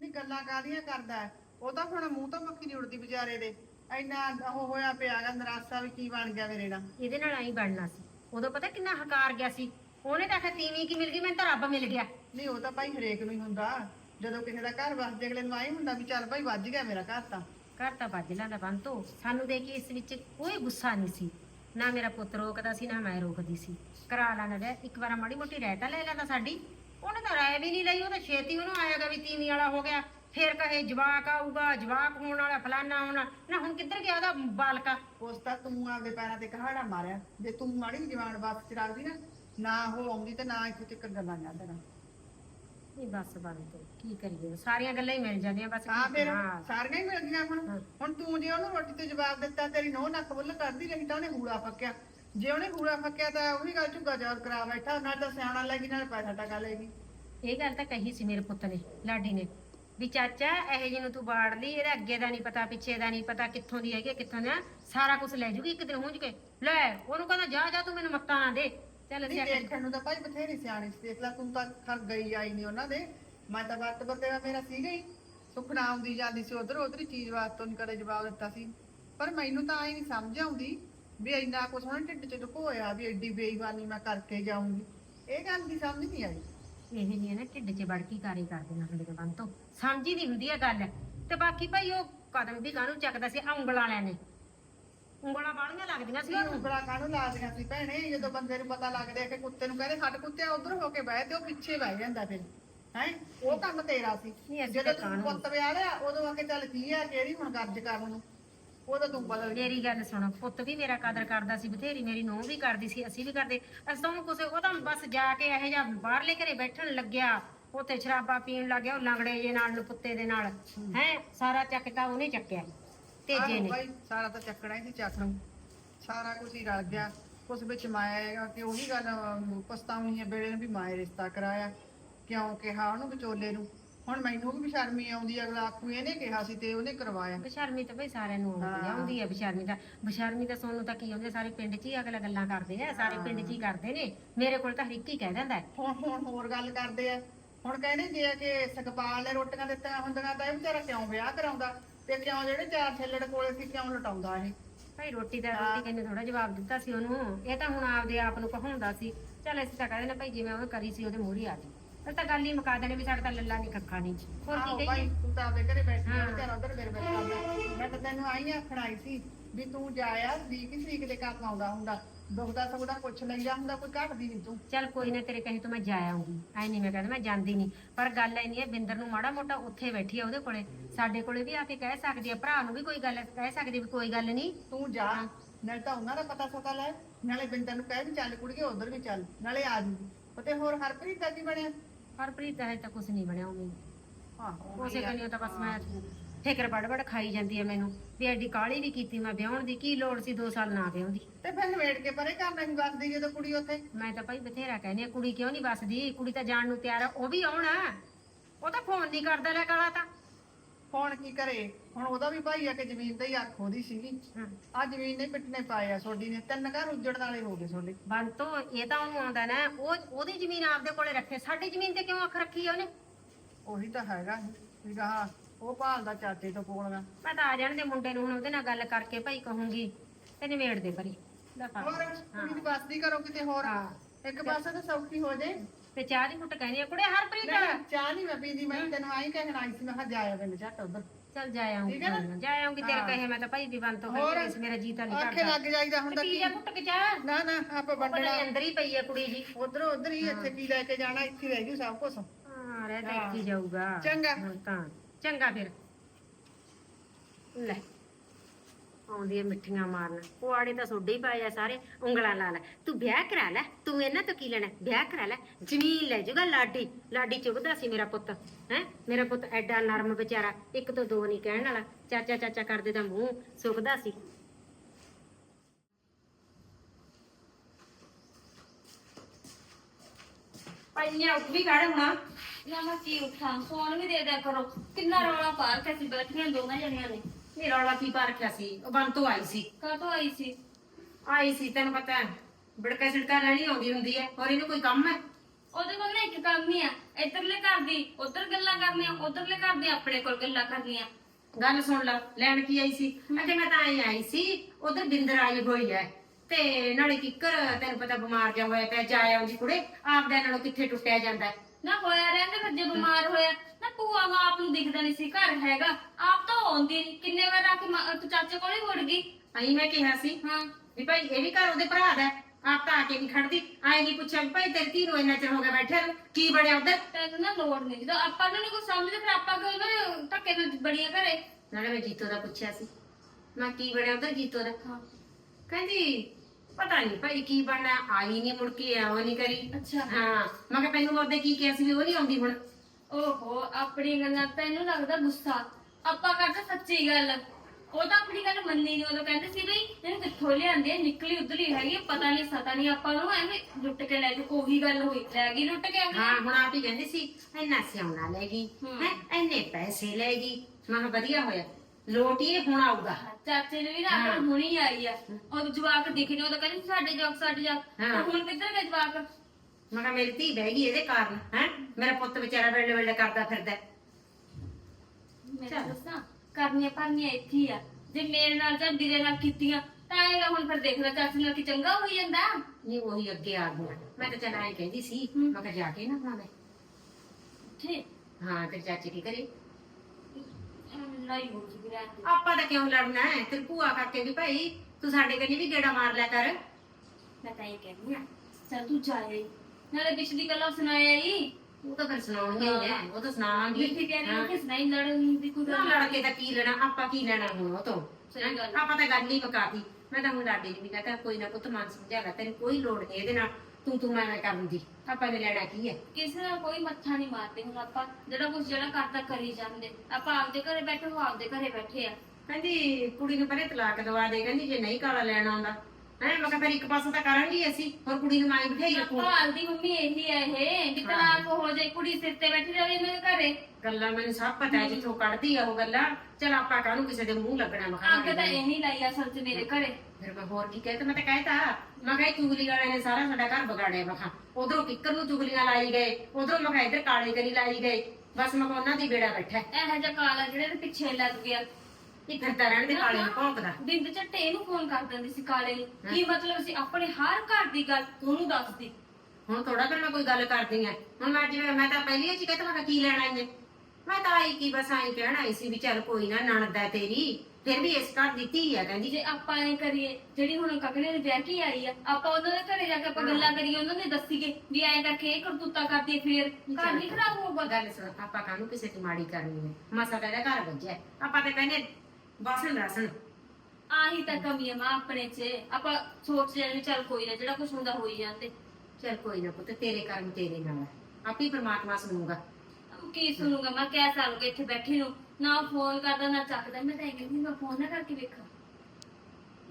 ਨਹੀਂ ਗੱਲਾਂ ਕਾਦੀਆਂ ਕਰਦਾ? ਹੈ? ਉਹ ਤਾਂ ਹੁਣ ਮੂੰਹ ਤੋਂ ਮੱਖੀ ਨਹੀਂ ਉੜਦੀ ਵਿਚਾਰੇ ਦੇ। ਇੰਨਾ ਉਹ ਹੋਇਆ ਪਿਆ ਗਾ ਨਰਾਸਾ ਵੀ ਕੀ ਬਣ ਗਿਆ ਮੇਰੇ ਨਾਲ। ਇਹਦੇ ਨਾਲ ਐਂ ਬਣਨਾ ਸੀ। ਉਦੋਂ ਪਤਾ ਕਿੰਨਾ ਹਕਾਰ ਗਿਆ ਸੀ। ਉਹਨੇ ਤਾਂ ਆਖਿਆ ਤੀਵੀਂ ਕੀ ਮਿਲ ਗਈ ਮੈਨੂੰ ਤਾਂ ਰੱਬ ਮਿਲ ਗਿਆ। ਨਹੀਂ ਉਹ ਤਾਂ ਭਾਈ ਹਰੇਕ ਨੂੰ ਹੀ ਹੁੰਦਾ। ਜਦੋਂ ਕਿਸੇ ਦਾ ਘਰ ਵਸਦੇ ਅਗਲੇ ਨੂੰ ਆਈ ਹੁੰਦਾ ਵੀ ਚੱਲ ਭਾਈ ਵੱਜ ਗਿਆ ਮੇਰਾ ਘਰ ਤਾਂ। ਘਰ ਤਾਂ ਵੱਜ ਲੈਂਦਾ ਬੰਤੋ ਸਾਨੂੰ ਦੇ ਕੇ ਇਸ ਵਿੱਚ ਕੋਈ ਗੁੱਸਾ ਨਹੀਂ ਸੀ। ਨਾ ਮੇਰਾ ਪੁੱਤ ਰੋਕਦਾ ਸੀ ਨਾ ਮੈਂ ਰੋਕਦੀ ਸੀ। ਕਰਾ ਲੈਣਾ ਲੈ ਇੱਕ ਵਾਰ ਮਾੜੀ ਮੋਟੀ ਰਹਿ ਤਾਂ ਲੈ ਲੈਂਦਾ ਸਾਡੀ। ਉਹਨੇ ਤਾਂ ਰਾਏ ਵੀ ਨਹੀਂ ਲਈ ਉਹ ਤਾਂ ਛੇਤੀ ਉਹਨੂੰ ਆਏਗਾ ਵੀ ਤੀਵੀਂ ਵਾਲਾ ਹੋ ਗਿਆ। ਫੇਰ ਕਹੇ ਜਵਾਕ ਆਊਗਾ ਜਵਾਕ ਹੋਣ ਵਾਲਾ ਫਲਾਨਾ ਹੋਣਾ ਨਾ ਹੁਣ ਕਿੱਧਰ ਗਿਆ ਉਹਦਾ ਬਾਲਕਾ? ਉਸ ਤਾਂ ਤੂੰ ਆਪਦੇ ਪੈਰਾਂ ਤੇ ਕਹਾੜਾ ਮਾਰਿਆ। ਜੇ ਤੂੰ ਮਾੜੀ ਜਵਾਨ ਵਾਪਸ ਚ ਰੱਖਦੀ ਨਾ ਨਾ ਉਹ ਆਉਂਦੀ ਤੇ ਨਾ ਇੱਥੇ ਤੱਕ ਗੱਲਾਂ ਜਾਂਦਾ ਨਹੀਂ ਬਸ ਬੰਤੋ ਕੀ ਕਰੀਏ? ਸਾਰੀਆਂ ਗੱਲਾਂ ਹੀ ਮਿਲ ਜਾਂਦੀਆਂ ਬਸ ਹਾਂ ਫਿਰ ਹਾਂ। ਸਾਰੀਆਂ ਹੀ ਮਿਲ ਗਈਆਂ ਹੁਣ। ਹਾਂ। ਹੁਣ ਤੂੰ ਜੇ ਉਹਨੂੰ ਰੋਟੀ ਤੇ ਜਵਾਬ ਦਿੱਤਾ ਤੇਰੀ ਨੋਹ ਨੱਕ ਬੁੱਲ ਕਰਦੀ ਰਹੀ ਤਾਂ ਉਹਨੇ ਹੂੜਾ ਫੱਕਿਆ। ਜੇ ਉਹਨੇ ਹੂੜਾ ਫੱਕਿਆ ਤਾਂ ਉਹੀ ਗੱਲ ਝੁੱਗਾ ਜਵਾਬ ਕਰਾ ਬੈਠਾ ਨਾਲ ਤਾਂ ਸਿਆਣਾ ਲੱਗੀ ਨਾਲ ਪੈਸਾ ਟਕਾ ਲੈਗੀ ਇਹ ਗੱਲ ਤਾਂ ਕਹੀ ਸੀ ਮੇਰੇ ਪੁੱਤ ਨੇ ਲਾਡੀ ਨੇ ਵੀ ਚਾਚਾ ਇਹ ਜਿਹਨੂੰ ਤੂੰ ਬਾੜ ਲਈ ਇਹਦਾ ਅੱਗੇ ਦਾ ਨਹੀਂ ਪਤਾ ਪਿੱਛੇ ਦਾ ਨਹੀਂ ਪਤਾ ਕਿੱਥੋਂ ਦੀ ਹੈਗੀ ਆ, ਕਿੱਥੋਂ ਦਾ ਸਾਰਾ ਕੁਝ ਲੈ ਜੂਗੀ ਇੱਕ ਦਿਨ ਹੁੰਜ ਕੇ। ਲੈ ਉਹਨੂੰ ਕਹਿੰਦਾ ਜਾ ਜਾ ਤੂੰ ਮੈਨੂੰ ਮੱਤਾਂ ਨਾ ਦੇ। ਚੱਲ ਅਸੀਂ ਨਹੀਂ ਆਖਿਆ ਦੇਖਣ ਨੂੰ ਤਾਂ ਭਾਈ ਬਥੇਰੀ ਸਿਆਣੀ ਸੀ। ਦੇਖ ਲੈ ਤੂੰ ਤਾਂ ਖਰ ਗਈ ਆਈ ਨਹੀਂ ਉਹਨਾਂ ਦੇ। ਮੈਂ ਤਾਂ ਵਰਤ ਬਤੇਵਾ ਮੇਰਾ ਸੀਗਾ ਹੀ। ਸੁਖਣਾ ਆਉਂਦੀ ਜਾਂਦੀ ਸੀ ਉਧਰ ਉਧਰ ਹੀ ਚੀਜ਼ ਵਾਸਤੇ ਨਹੀਂ ਕਦੇ ਜਵਾਬ ਦਿੱਤਾ ਸੀ। ਪਰ ਮੈਨੂੰ ਤਾਂ ਆਈ ਨਹੀਂ ਸਮਝ ਆਉਂਦੀ ਵੀ ਇੰਨਾ ਕੁਛ ਉਹਨਾਂ ਢਿੱਡ ਚ ਲੁਕੋਇਆ ਵੀ ਐਡੀ ਬੇਈਮਾਨੀ ਮੈਂ ਕਰਕੇ ਜਾਊਂਗੀ। ਇਹ ਗੱਲ ਦੀ ਸਮਝ ਨਹੀਂ ਆਈ। ਇਹ ਜੀ ਨਾ ਢਿੱਡ 'ਚ ਵੜਕੀ ਕਾਰੇ ਕਰਦੀਆਂ ਹੁੰਦੀਆਂ ਬੰਨ ਤੋਂ। ਸਮਝੀ ਦੀ ਹੁੰਦੀ ਆ ਗੱਲ। ਤੇ ਬਾਕੀ ਭਾਈ ਉਹ ਕਦਮ ਵੀ ਕਾਹਨੂੰ ਚੱਕਦਾ ਸੀ? ਉਂਗਲ ਵਾਲਿਆਂ ਨੇ। ਉਂਗਲਾਂ ਬਾਣੀਆਂ ਲੱਗਦੀਆਂ ਸੀ ਉਹਨੂੰ? ਉਂਗਲਾ ਕਾਹਨੂੰ ਲਾਦੀਆਂ ਸੀ ਭੈਣੇ? ਜਦੋਂ ਬੰਦੇ ਨੂੰ ਪਤਾ ਲੱਗ ਰਿਹਾ ਕਿ ਕੁੱਤੇ ਨੂੰ ਕਹਿੰਦੇ ਹਟ ਕੁੱਤੇ ਉਧਰ ਹੋ ਕੇ ਬਹਿ ਤੇ ਉਹ ਪਿੱਛੇ ਬਹਿ ਜਾਂਦਾ ਫਿਰ। ਹੈ? ਉਹ ਕੰਮ ਤੇਰਾ ਸੀ। ਨਹੀਂ, ਅਸੀਂ ਜਦੋਂ ਤਾਂ ਤੂੰ ਕਾਹਨੂੰ। ਪੁੱਤ ਵਿਆਹ ਲਿਆ ਉਦੋਂ ਆ ਕੇ ਚੱਲ ਕੀ ਆ ਕਿਹੜੀ ਹੁਣ ਕਰਜ ਕਰਨ ਨੂੰ? ਉਦੋਂ ਤੂੰ ਬਦਲ ਗਈ ਮੇਰੀ ਗੱਲ ਸੁਣ ਪੁੱਤ ਵੀ ਮੇਰਾ ਕਦਰ ਕਰਦਾ ਸੀ ਬਥੇਰੀ ਮੇਰੀ ਨੂੰਹ ਵੀ ਕਰਦੀ ਸੀ ਅਸੀਂ ਵੀ ਕਰਦੇ। ਅਸੀਂ ਤਾਂ ਉਹਨੂੰ ਕੁਛ ਉਹ ਤਾਂ ਬਸ ਜਾ ਕੇ ਇਹੋ ਜਿਹਾ ਬਾਹਰਲੇ ਘਰੇ ਬੈਠਣ ਲੱਗਿਆ। ਉੱਥੇ ਸ਼ਰਾਬਾ ਪੀਣ ਲੱਗਿਆ ਉਹ ਲੰਗੜੇ ਜੇ ਨਾਲ ਪੁੱਤੇ ਦੇ ਨਾਲ। ਹੈ। ਸਾਰਾ ਚੱਕਤਾ ਉਹਨੇ ਚੱਕਿਆ। ਤੇਜੇ ਆਹੋ ਨੇ। ਭਾਈ ਸਾਰਾ ਤਾਂ ਚੱਕਣਾ ਹੀ ਸੀ ਚੱਕ ਨੂੰ। ਸਾਰਾ ਕੁਝ ਹੀ ਰਲ ਗਿਆ। ਉਸ ਵਿੱਚ ਮਾਇਆ ਹੈਗਾ ਕਿ ਉਹੀ ਗੱਲ ਅਮ, ਪਛਤਾਉਣੀ ਹੈ। ਬੇੜੇ ਨੇ ਵੀ ਮਾਇਆ ਰਿਸ਼ਤਾ ਕਰਾਇਆ। ਕਿਉਂ ਕਿਹਾ ਉਹਨੂੰ ਵਿਚੋਲੇ ਨੂੰ? ਹੁਣ ਮੈਨੂੰ ਵੀ ਸ਼ਰਮੀ ਆਉਂਦੀ ਅਗਲਾ ਆਖੂ ਇਹਨੇ ਕਿਹਾ ਸੀ ਤੇ ਉਹਨੇ ਕਰਵਾਇਆ। ਬਸ਼ਰਮੀ ਤਾਂ ਬਈ ਸਾਰਿਆਂ ਨੂੰ ਆਉਂਦੀ ਆ ਹਾਂ। ਆਉਂਦੀ ਆ ਬਸ਼ਰਮੀ ਤਾਂ। ਬਸ਼ਰਮੀ ਤਾਂ ਸੋਨੂੰ ਤਾਂ ਕੀ ਆਉਂਦੇ ਸਾਰੇ ਪਿੰਡ 'ਚ ਹੀ ਅਗਲਾ ਗੱਲਾਂ ਕਰਦੇ ਆ। ਸਾਰੇ ਪਿੰਡ 'ਚ ਹੀ ਕਰਦੇ ਨੇ। ਮੇਰੇ ਕੋਲ ਤਾਂ ਹਰ ਇੱਕ ਹੀ ਕਹਿ ਦਿੰਦਾ ਹੈ। ਹੁਣ ਹੁਣ ਹੋਰ ਗੱਲ ਕਰਦੇ ਆ। ਹੁਣ ਕਹਿੰਦੇ ਜੇ ਕਿ ਸੁਖਪਾਲ ਨੇ ਰੋਟੀਆਂ ਦਿੱਤੀਆਂ ਹੁੰਦੀਆਂ ਤਾਂ ਇਹ ਵਿਚਾਰਾ ਕਿਉਂ ਵਿਆਹ ਕਰਾਉਂਦਾ? ਤੇ ਕਿਉਂ ਜਿਹੜੇ ਚਾਰ ਛੱਲੜ ਕੋਲੇ ਸੀ ਕਿਉਂ ਲਟਾਉਂਦਾ ਇਹ? ਭਾਈ ਰੋਟੀ ਦਾ ਰੋਟੀ ਕਹਿੰਦੇ ਥੋੜਾ ਜਵਾਬ ਦਿੱਤਾ ਸੀ ਉਹਨੂੰ। ਇਹ ਤਾਂ ਹੁਣ ਆਪਦੇ ਆਪ ਨੂੰ ਕਹਾਉਂਦਾ ਸੀ। ਚੱਲ ਅਸੀਂ ਤਾਂ ਕਹਿੰਦੇ ਨੇ ਭਾਈ ਜਿਵੇਂ ਉਹ ਕਰੀ ਸੀ ਉਹਦੇ ਮੂਹਰੇ ਆ ਜੀ ਫਿਰ ਤਾਂ ਗੱਲ ਹੀ ਮੁਕਾ ਦੇਣੇ ਵੀ ਸਾਡਾ ਤਾਂ ਲੱਲਾ ਨਹੀਂ ਕੱਖਾ ਨਹੀਂ ਹੋਰ ਆਹੋ ਕੀ ਭਾਈ ਕਹੀਏ ਤੂੰ ਤਾਂ ਆਪਦੇ ਘਰੇ ਬੈਠੀ ਹਾਂ। ਵਿਚਾਰਾ ਉਧਰ ਮੇਰੇ ਬੈਠਾ ਹੁੰਦਾ ਮੈਂ ਤਾਂ ਤੈਨੂੰ ਆਈ ਆਖਣ ਆਈ ਸੀ ਵੀ ਤੂੰ ਜਾਇਆ ਦੀ ਕਿਸ ਤਰੀਕ ਦੇ ਕੰਮ ਆਉਂਦਾ ਹੁੰਦਾ। ਦੁਖਦਾ ਸੁਖਦਾ ਪੁੱਛ ਲਈਦਾ ਹੁੰਦਾ ਕੋਈ ਘਟਦੀ ਨਹੀਂ ਤੂੰ। ਚੱਲ ਕੋਈ ਨਾ ਤੇਰੇ ਕਹੇ ਤੋਂ ਮੈਂ ਜਾ ਆਉਂਗੀ ਐ ਨਹੀਂ ਮੈਂ ਕਹਿੰਦਾ ਮੈਂ ਜਾਂਦੀ ਨਹੀਂ ਪਰ ਗੱਲ ਐ ਨਹੀਂ ਹੈ ਬਿੰਦਰ ਨੂੰ ਮਾੜਾ ਮੋਟਾ ਉੱਥੇ ਬੈਠੀ ਆ ਉਹਦੇ ਕੋਲੇ। ਸਾਡੇ ਕੋਲੇ ਵੀ ਆ ਕੇ ਕਹਿ ਸਕਦੀ ਆ ਭਰਾ ਨੂੰ ਵੀ ਕੋਈ ਗੱਲ ਕਹਿ ਸਕਦੀ ਵੀ ਕੋਈ ਗੱਲ ਨਹੀਂ ਤੂੰ ਜਾ ਨਾਲੇ ਤਾਂ ਉਹਨਾਂ ਦਾ ਪਤਾ ਪਤਾ ਲੈ। ਨਾਲੇ ਬਿੰਦਰ ਨੂੰ ਕਹਿ ਵੀ ਚੱਲ ਕੁੜੀਏ ਉਧਰ ਵੀ ਚੱਲ ਨਾਲੇ ਆ ਜੂਗੀ। ਤੇ ਹੋਰ ਹਰਪ੍ਰੀਤ ਦਾ ਕੀ ਬਣਿਆ? ਹਰਪ੍ਰੀਤ ਦਾ ਹਜੇ ਤਾਂ ਕੁਝ ਨਹੀਂ ਬਣਿਆ ਉਵੇਂ ਹਾਂ ਉਸੇ ਕੰਨਿਓ ਤਾਂ ਬਸ ਮੈਂ ਠੇਕਰ ਬੜ ਬੜ ਖਾਈ ਜਾਂਦੀ ਆ ਮੈਨੂੰ। ਵੀ ਐਡੀ ਕਾਲੀ ਵੀ ਕੀਤੀ ਮੈਂ ਵਿਆਹਣ ਦੀ ਕੀ ਲੋੜ ਸੀ 2 ਸਾਲ ਨਾ ਵਿਆਹੁੰਦੀ ਤੇ ਫਿਰ ਨਵੇੜ ਕੇ ਪਰੇ ਕਰ ਨਹੀਂ ਵਸਦੀ ਜਦੋਂ ਕੁੜੀ ਉੱਥੇ? ਮੈਂ ਤਾਂ ਭਾਈ ਬਥੇਰਾ ਕਹਿੰਦੀ ਆ ਕੁੜੀ ਕਿਉਂ ਨਹੀਂ ਵਸਦੀ? ਕੁੜੀ ਤਾਂ ਜਾਣ ਨੂੰ ਤਿਆਰ ਆ ਉਹ ਵੀ ਆਉਣਾ। ਉਹ ਤਾਂ ਫੋਨ ਨਹੀਂ ਕਰਦਾ ਲੈ ਕਾਲਾ ਤਾਂ। ਹੁਣ ਕੀ ਕਰੇ? ਹੁਣ ਉਹਦਾ ਵੀ ਭਾਈ ਆ ਕਿ ਜ਼ਮੀਨ ਤੇ ਹੀ ਅੱਖ ਉਹਦੀ ਸੀਗੀ। ਹਾਂ। ਆ ਜ਼ਮੀਨ ਨੇ ਪਿੱਟਨੇ ਪਾਏ ਆ ਸੋਡੀ ਨੇ। ਤਿੰਨ ਘਰ ਉੱਜੜਨ ਵਾਲੇ ਹੋ ਗਏ ਸੋਡੇ ਬੰਤੋ ਇਹ ਤਾਂ ਉਹਨੂੰ ਆਉਂਦਾ ਨਾ ਉਹ ਉਹਦੀ ਜ਼ਮੀਨ ਆਪਦੇ ਕੋਲੇ ਰੱਖੇ। ਸਾਡੀ ਜ਼ਮੀਨ ਤੇ ਕਿਉਂ ਅੱਖ ਰੱਖੀ ਆ ਉਹਨੇ? ਉਹੀ ਤਾਂ ਹੈਗਾ ਵੀ ਹਾਂ ਉਹ ਭਾਲਦਾ ਚਾਚੇ ਤੋਂ ਕੋਲਗਾ ਮੈਂ ਤਾਂ ਆ ਜਾਣ ਦੇ ਮੁੰਡੇ ਨੂੰ ਹੁਣ ਉਹਦੇ ਨਾਲ ਗੱਲ ਕਰਕੇ ਭਾਈ ਕਹੂੰਗੀ। ਤੇ ਨਿਬੇੜ ਦੇ ਪਰੀ। ਲੈ ਪਾ। ਹੋਰ ਕੁੜੀ ਦੀ ਬਸਦੀ ਕਰੋ ਕਿਤੇ ਹੋਰ। ਹਾਂ। ਇੱਕ ਪਾਸੇ ਤਾਂ ਸੌਖੀ ਹੋ ਜੇ। ਤੇ ਚਾਹ ਦੀ ਘੁੱਟ ਕਹਿੰਦੀ ਆ ਕੁੜੇ ਹਰਪ੍ਰੀਤ। ਚਾਹ ਨਹੀਂ ਮੈਂ ਪੀਂਦੀ ਮੈਂ ਤੈਨੂੰ ਆਈ ਕਹਿਣ ਆਈ ਸੀ ਮੈਂ ਕਿਹਾ ਜਾਇਆ ਬਿੰਦ ਝੱਟ ਉਧਰ। ਚੱਲ ਜਾ ਆਉਂਗੀ? ਜਾ ਆਉਂਗੀ ਤੇਰੇ। ਕਹੇ ਮੈਂ ਤਾਂ ਭਾਈ ਵੀ ਬੰਤੋ ਹੋਰ? ਕਰਕੇ ਮੇਰਾ ਜੀ ਤਾਂ ਨਹੀਂ ਕਰਦਾ। ਲੱਗ ਜਾਈਦਾ ਹੁੰਦਾ ਕੀ? ਜਾ ਘੁੱਟ ਕੇ ਚਾਹ। ਨਾ ਨਾ ਆਪਾਂ ਨੀ ਅੰਦਰ ਹੀ ਪਈ ਆ ਕੁੜੀ ਜੀ। ਉਧਰ ਉਧਰ ਹੀ ਇੱਥੇ ਕੀ ਲੈ ਕੇ ਜਾਣਾ ਇੱਥੇ ਰਹਿ ਜੂ ਸਭ ਕੁਝ ਹਾਂ ਰਹਿ ਤਾਂ ਹੀ ਜਾਊਗਾ। ਚੰਗਾ। ਤਾਂ। ਚੰਗਾ ਫਿਰ। ਲੈ, ਆਉਂਦੀ ਐ ਮਿੱਠੀਆਂ ਮਾਰਨ। ਪੁਆੜੇ ਤਾਂ ਸੋਡੇ ਹੀ ਪਾਏ ਆ ਸਾਰੇ, ਉਂਗਲਾਂ ਲਾ ਲੈ। ਤੂੰ ਵਿਆਹ ਕਰਾ ਲੈ, ਤੂੰ ਇਹਨਾਂ ਤੋਂ ਕੀ ਲੈਣਾ? ਵਿਆਹ ਕਰਾ ਲੈ। ਜ਼ਮੀਨ ਲੈ ਜੂਗਾ ਲਾਡੀ। ਲਾਡੀ ਚੁਗਦਾ ਸੀ ਮੇਰਾ ਪੁੱਤ, ਹੈ? ਮੇਰਾ ਪੁੱਤ ਐਡਾ ਨਰਮ ਵਿਚਾਰਾ, ਇੱਕ ਤੋਂ ਦੋ ਨਹੀਂ ਕਹਿਣ ਵਾਲਾ। ਚਾਚਾ ਚਾਚਾ ਕਰਦੇ ਦਾ ਮੂੰਹ ਸੁਖਦਾ ਸੀ। ਪਾਈਆਂ ਉੱਠ ਵੀ ਖੜੇ ਹੋਣਾ। ਨਾ ਮੈਂ ਕੀ ਉੱਠਾਂ ਫੋਨ ਵੀ ਦੇ ਦਿਆ ਕਰੋ। ਕਿੰਨਾ ਰੌਲਾ ਪਾ ਰੱਖਿਆ ਸੀ ਬੈਠੀਆਂ ਦੋਨਾਂ ਜਣੀਆਂ ਨੇ। ਮੇਰਾ ਵਾਲਾ ਕੀ ਪਾ ਰੱਖਿਆ ਸੀ? ਉਹ ਬੰਤੋਂ ਆਈ ਸੀ। ਕਾਹਤੋਂ ਆਈ ਸੀ? ਆਈ ਸੀ ਤੈਨੂੰ ਪਤਾ ਹੈ। ਬੜਕਾ ਛਿੜਕਾ ਲੈਣੀ ਆਉਂਦੀ ਹੁੰਦੀ ਹੈ। ਹੋਰ ਇਹਨੂੰ ਕੋਈ ਕੰਮ ਹੈ? ਉਹਦੇ ਕੋਲ ਨਾ ਇੱਕ ਕੰਮ ਹੀ ਆ। ਇੱਧਰਲੇ ਘਰ ਦੀ ਉੱਧਰ ਗੱਲਾਂ ਕਰਨੀਆਂ ਉੱਧਰਲੇ ਘਰ ਦੀ ਆਪਣੇ ਕੋਲ ਗੱਲਾਂ ਕਰਨੀਆਂ। ਗੱਲ ਸੁਣ ਲੈ ਲੈਣ ਕੀ ਆਈ ਸੀ? ਅਜੇ ਮੈਂ ਤਾਂ ਆਈ ਆਈ ਸੀ ਉਧਰ ਬਿੰਦਰ ਆਈ ਹੋਈ ਹੈ। ਤੇ ਨਾਲੇ ਕਿੱਕਰ ਤੈਨੂੰ ਪਤਾ ਬਿਮਾਰ ਜਾ ਹੋਇਆ ਪਿਆ ਜਾ ਆਉਂਦੀ ਕੁੜੇ ਆਪਦੇ ਨਾਲੋਂ ਕਿੱਥੇ ਟੁੱਟਿਆ ਜਾਂਦਾ ਹੈ। ਨਾ ਹੋਇਆ ਰਹਿੰਦੇ ਫਿਰ ਜੇ ਬਿਮਾਰ ਹੋਇਆ ਨਾ ਭੂਆ ਨੂੰ ਆਪ ਨੂੰ ਦਿਖਦਾ ਨਹੀਂ ਸੀ ਘਰ ਹੈਗਾ ਆਪ ਤਾਂ ਆਉਂਦੀ ਨੀ। ਕਿੰਨੇ ਵਾਰ ਆ ਕੇ ਮਾਂ- ਤੂੰ ਚਾਚੇ ਕੋਲ ਮੁੜ ਗਈ ਆਈ ਮੈਂ ਕਿਹਾ ਸੀ ਹਾਂ ਵੀ ਭਾਈ ਇਹ ਵੀ ਘਰ ਉਹਦੇ ਭਰਾ ਦਾ ਹੈ। ਆਪ ਤਾਂ ਆ ਕੇ ਨਹੀਂ ਖੜਦੀ ਆਏ ਨਹੀਂ ਪੁੱਛਿਆ ਵੀ ਭਾਈ ਤੇਰੀ ਧੀ ਨੂੰ ਇੰਨਾ ਚਿਰ ਹੋ ਗਿਆ ਬੈਠੇ ਨੂੰ ਕੀ ਬਣਿਆ ਉਧਰ ਤੈਨੂੰ ਨਾ ਲੋੜ ਨਹੀਂ ਜਦੋਂ ਆਪਾਂ ਨੂੰ ਨੀ ਕੁਝ ਸਮਝਦੇ ਫਿਰ ਆਪਾਂ ਕਿਉਂ ਨਾ ਧੱਕੇ ਨਾਲ ਬੜੀਆਂ ਘਰੇ ਨਾਲੇ ਮੈਂ ਜੀਤੋ ਦਾ ਪੁੱਛਿਆ ਸੀ ਮੈਂ ਕੀ ਬਣਿਆ ਉਧਰ ਜੀਤੋ ਦਾ ਕਹਿੰਦੀ ਪਤਾ ਨਹੀਂ ਭਾਈ ਕੀ ਬਣਨਾ ਆਈ ਨਹੀਂ ਮੁੜ ਕੇ ਆਉ ਨਹੀਂ ਕਰੀ। ਅੱਛਾ। ਹਾਂ ਮੈਂ ਕਿਹਾ ਤੈਨੂੰ ਉਹਦੇ ਕੀ ਕਿਹਾ ਸੀ ਵੀ ਉਹ ਨਹੀਂ ਆਉਂਦੀ ਹੁਣ? ਓਹੋ ਆਪਣੀ ਗੱਲਾਂ ਤੈਨੂੰ ਲੱਗਦਾ ਗੁੱਸਾ। ਆਪਾਂ ਕਰਦੇ ਸੱਚੀ ਗੱਲ। ਉਹ ਤਾਂ ਆਪਣੀ ਗੱਲ ਮੰਨੀ ਨਹੀਂ ਉਦੋਂ ਕਹਿੰਦੇ ਸੀ ਬਈ ਇਹਨੂੰ ਕਿੱਥੋਂ ਲਿਆਂਦੇ ਆ, ਨਿਕਲੀ ਉਧਰਲੀ ਹੈਗੀ ਆ, ਪਤਾ ਨਹੀਂ ਸਤਾ ਨਹੀਂ ਆਪਾਂ ਨੂੰ ਐਵੇਂ ਲੁੱਟ ਕੇ ਲੈ ਜਾ ਉਹੀ ਗੱਲ ਹੋਈ ਲੈ ਗਈ ਲੁੱਟ ਕੇ ਹਾਂ ਹੁਣ ਆਪ ਹੀ ਕਹਿੰਦੀ ਸੀ ਇੰਨਾ ਸਿਆਉਣਾ ਲੈ ਗਈ। ਹੈ ਇੰਨੇ ਪੈਸੇ ਲੈ ਗਈ। ਮੈਂ ਕਿਹਾ ਵਧੀਆ ਹੋਇਆ। ਲੋਟ ਹੁਣ ਆਊਗਾ। ਚਾਚੇ ਨੂੰ ਵੀ ਨਾ ਹਾਂ। ਆਪਾਂ ਹੁਣੀ ਆਈ ਆ। ਉਹ ਜਵਾਕ ਦਿਖਣੇ ਉਹ ਤਾਂ ਕਹਿੰਦੇ ਸਾਡੇ ਜਵਾਕ ਸਾਡੇ ਜਵਾਕ। ਹਾਂ। ਤੇ ਹੁਣ ਕਿੱਧਰ ਗਏ ਜਵਾਕ? ਮੈਂ ਕਿਹਾ ਮੇਰੀ ਧੀ ਬਹਿ ਗਈ ਇਹਦੇ ਕਾਰਨ ਹੈ? ਮੇਰਾ ਪੁੱਤ ਵਿਚਾਰਾ ਵੇਲੇ ਵੇਲੇ ਕਰਦਾ ਫਿਰਦਾ ਹੈ। ਮੈਂ ਚੱਲ। ਦੱਸਾਂ ਕਰਨੀਆਂ ਭਰਨੀਆਂ ਇੱਥੇ ਹੀ ਆ। ਜੇ ਮੇਰੇ ਨਾਲ ਜਾਂ ਵੀਰੇ ਨਾਲ ਕੀਤੀਆਂ ਤਾਂ ਇਹਦਾ ਹੁਣ ਫਿਰ ਦੇਖ ਲੈ ਚਾਚੀ ਨਾਲ ਕੀ ਚੰਗਾ ਹੋਈ ਜਾਂਦਾ। ਨਹੀਂ ਉਹੀ ਅੱਗੇ ਆ ਗਿਆ ਮੈਂ ਤਾਂ ਚੱਲ ਆਈ ਕਹਿੰਦੀ ਸੀ। ਮੈਂ ਕਿਹਾ ਜਾ ਕੇ ਨਾ ਬਣਾ ਲੈ ਠੀਕ ਹਾਂ ਤੇ ਚਾਚੀ ਕੀ ਕਰੇ? ਨਹੀਂ ਹੋ ਜੀ ਰਹਿਣ ਦੇ। ਆਪਾਂ ਤਾਂ ਕਿਉਂ ਲੜਨਾ ਹੈ? ਤੇ ਭੂਆ ਕਰਕੇ ਵੀ ਭਾਈ ਤੂੰ ਸਾਡੇ ਕੰਨੀ ਵੀ ਗੇੜਾ ਮਾਰ ਲਿਆ ਕਰ। ਮੈਂ ਤਾਂ ਇਹ ਕਹਿੰਦੀ ਆ ਚੱਲ ਤੂੰ ਜਾਏ ਨਾਲੇ ਪਿਛਲੀ ਗੱਲਾਂ ਸੁਣਾਇਆ ਹੀ ਉਹ ਤਾਂ ਫਿਰ ਸੁਣਾਉਣਗੇ ਹੀ ਉਹ ਤਾਂ ਸੁਣਾਵਾਂਗੇ ਜਿੱਥੇ ਕਹਿ ਰਹੀ ਹਾਂ। ਕਿ ਨਹੀਂ ਲੜਨ ਦੀ ਕੋਈ ਨਾ ਗੱਲ ਲੜ ਕੇ ਤਾਂ ਕੀ ਲੈਣਾ ਆਪਾਂ ਕੀ ਲੈਣਾ ਹੁਣ ਉਹ ਤੋਂ? ਸਹੀ ਗੱਲ। ਆਪਾਂ ਤਾਂ ਗੱਲ ਹੀ ਪਕਾਤੀ। ਮੈਂ ਤਾਂ ਹੁਣ ਲਾਡੀ ਵੀ ਕਹਤਾ ਕੋਈ ਨਾ ਪੁੱਤ ਮਨ ਸਮਝਾ ਲੈ ਤੈਨੂੰ ਕੋਈ ਲੋੜ ਨਹੀਂ ਇਹਦੇ ਨਾਲ। ਤੂੰ ਤੂੰ ਮੈਂ ਮੈਂ ਕਰਨ ਦੀ ਆਪਾਂ ਨੇ ਲੈਣਾ ਕੀ ਹੈ? ਕਿਸੇ ਨਾਲ ਕੋਈ ਮੱਥਾ ਨਹੀਂ ਮਾਰਦੇ ਹੁਣ ਆਪਾਂ ਜਿਹੜਾ ਕੁਝ ਜਿਹੜਾ ਕਰਦਾ ਕਰੀ ਜਾਂਦੇ। ਆਪਾਂ ਆਪਦੇ ਘਰੇ ਬੈਠੇ ਹੋ ਆਪਦੇ ਘਰੇ ਬੈਠੇ ਆ। ਕਹਿੰਦੀ ਕੁੜੀ ਨੂੰ ਪਹਿਲੇ ਤਲਾਕ ਦਵਾ ਦੇ ਕਹਿੰਦੀ ਜੇ ਨਹੀਂ ਕਾਲਾ ਲੈਣ ਆਉਂਦਾ। ਹੈ ਮੈਂ ਕਿਹਾ ਫਿਰ ਇੱਕ ਪਾਸੋਂ ਤਾਂ ਕਰਾਂਗੇ ਅਸੀਂ ਹੋਰ ਕੁੜੀ ਨੂੰ ਮਾਈ ਬਿਠਾਈ ਰੱਖੂ। ਭਾਲ ਦੀ ਮੰਮੀ ਇਹੀ ਹੈ ਇਹ ਵੀ ਤਲਾਕ ਹੋ ਜਾਏ ਕੁੜੀ ਸਿਰ ਤੇ ਬੈਠੀ ਰਹੇ ਮੇਰੇ ਘਰੇ। ਗੱਲਾਂ ਮੈਨੂੰ ਸਭ ਪਤਾ ਹੈ ਜਿੱਥੋਂ ਕੱਢਦੀ ਆ ਉਹ ਗੱਲਾਂ। ਚਲ ਆਪਾਂ ਕਾਹਨੂੰ ਕਿਸੇ ਦੇ ਮੂੰਹ ਲੱਗਣਾ ਮਖਾ ਅੱਗੇ ਤਾਂ ਇਹ ਲਾਈ ਅਸਲ 'ਚ ਮੇਰੇ ਘਰੇ। ਫਿਰ ਮੈਂ ਹੋਰ ਕੀ ਕਹਿ ਤੇ ਮੈਂ ਤਾਂ ਕਹਿਤਾ ਮੈਂ ਕਿਹਾ ਇਹ ਚੁਗਲੀ ਵਾਲੇ ਨੇ ਸਾਰਾ ਸਾਡਾ ਘਰ ਵਿਗਾੜਿਆ ਮੈਂ ਕਿਹਾ ਉਧਰੋਂ ਕਿੱਕਰ ਨੂੰ ਚੁਗਲੀਆਂ ਲਾਈ ਗਏ ਉਧਰੋਂ ਮੈਂ ਕਿਹਾ ਇੱਧਰ ਕਾਲੇ ਕਰੀ ਲਾਈ ਗਏ। ਬਸ ਮੈਂ ਕਿਹਾ ਉਹਨਾਂ ਦੀ ਬੇੜਾ ਬੈਠਾ। ਇਹੋ ਜਿਹਾ ਕਾਲਾ ਜਿਹੜੇ ਪਿੱਛੇ ਲੱਗ ਗਿਆ। ਇਹ ਫਿਰਦਾ ਰਹਿਣ ਦੇ ਕਾਲੇ ਨੂੰ ਭੌਂਕਦਾ। ਬਿੰਦ ਝੱਟੇ ਇਹਨੂੰ ਫੋਨ ਕਰ ਦਿੰਦੀ ਸੀ ਕਾਲੇ ਨੂੰ। ਕੀ ਮਤਲਬ ਸੀ? ਆਪਣੇ ਹਰ ਘਰ ਦੀ ਗੱਲ ਉਹਨੂੰ ਦੱਸਦੀ। ਹੁਣ ਥੋੜਾ ਫਿਰ ਮੈਂ ਕੋਈ ਗੱਲ ਕਰਦੀ ਆ। ਹੁਣ ਮੈਂ ਜਿਵੇਂ ਮੈਂ ਤਾਂ ਪਹਿਲੀ ਹੀ ਕਹਿੰਦਾ ਕਿਹਾ ਕੀ ਲੈਣਾ ਇਹਨੇ? ਮੈਂ ਤਾਂ ਆਈ ਕੀ ਬਸ ਆਈ ਕਹਿਣ ਆਈ ਸੀ ਵੀ ਚੱਲ ਕੋਈ ਨਾ ਨਣਦ ਹੈ ਤੇਰੀ। ਫਿਰ ਵੀ ਇਸ ਘਰ ਦੀ ਧੀ ਆ ਕਹਿੰਦੀ। ਜੇ ਆਪਾਂ ਐ ਕਰੀਏ ਜਿਹੜੀ ਹੁਣ ਕਕੜੇ ਦੇ ਵਿਆਹ ਕੀ ਆਈ ਆ ਆਪਾਂ ਉਹਨਾਂ ਦੇ ਘਰੇ ਜਾ ਕੇ ਆਪਾਂ ਗੱਲਾਂ ਕਰੀਏ ਉਹਨਾਂ ਨੇ ਦੱਸੀਏ ਵੀ ਐਂ ਕਰਕੇ ਇਹ ਕਰਤੂਤਾ ਕਰਦੀ ਹੈ, ਫੇਰ। ਘਰ ਨਹੀਂ ਖਰਾਬ ਹੋਊਗਾ। ਗੱਲ ਸੁਣ ਆਪਾਂ ਕਾਹਨੂੰ ਕਿਸੇ ਦੀ ਮਾੜੀ ਕਰਨੀ ਹੈ ਮਸਾ ਤਾਂ ਇਹਦਾ ਘਰ ਵੱਜਿਆ। ਆਪਾਂ ਤਾਂ ਕਹਿੰਦੇ ਬਸਣ ਰਸਣ ਆਹੀ ਤਾਂ ਕਮੀ ਆ ਮਾਂ ਆਪਣੇ 'ਚ। ਆਪਾਂ ਸੋਚ ਜਾਂਦੇ ਚੱਲ ਕੋਈ ਨਾ ਜਿਹੜਾ ਕੁਝ ਹੁੰਦਾ ਹੋਈ ਜਾਂਦੇ। ਚੱਲ ਕੋਈ ਨਾ ਪੁੱਤ ਤੇਰੇ ਕਰਮ ਤੇਰੇ ਨਾਲ ਹੈ ਆਪੇ ਪ੍ਰਮਾਤਮਾ ਸੁਣੂਗਾ। ਕੀ ਸੁਣੂਗਾ ਮੈਂ ਕਹਿ ਸਾਲ ਕੇ ਇੱਥੇ ਬੈਠੀ ਨੂੰ। ਨਾ ਫੋਨ ਕਰਦਾ ਨਾ ਚੱਕਦਾ। ਮੈਂ ਤਾਂ ਇਹ ਕਹਿੰਦੀ ਮੈਂ ਫੋਨ ਨਾ ਕਰਕੇ ਵੇਖਾਂ।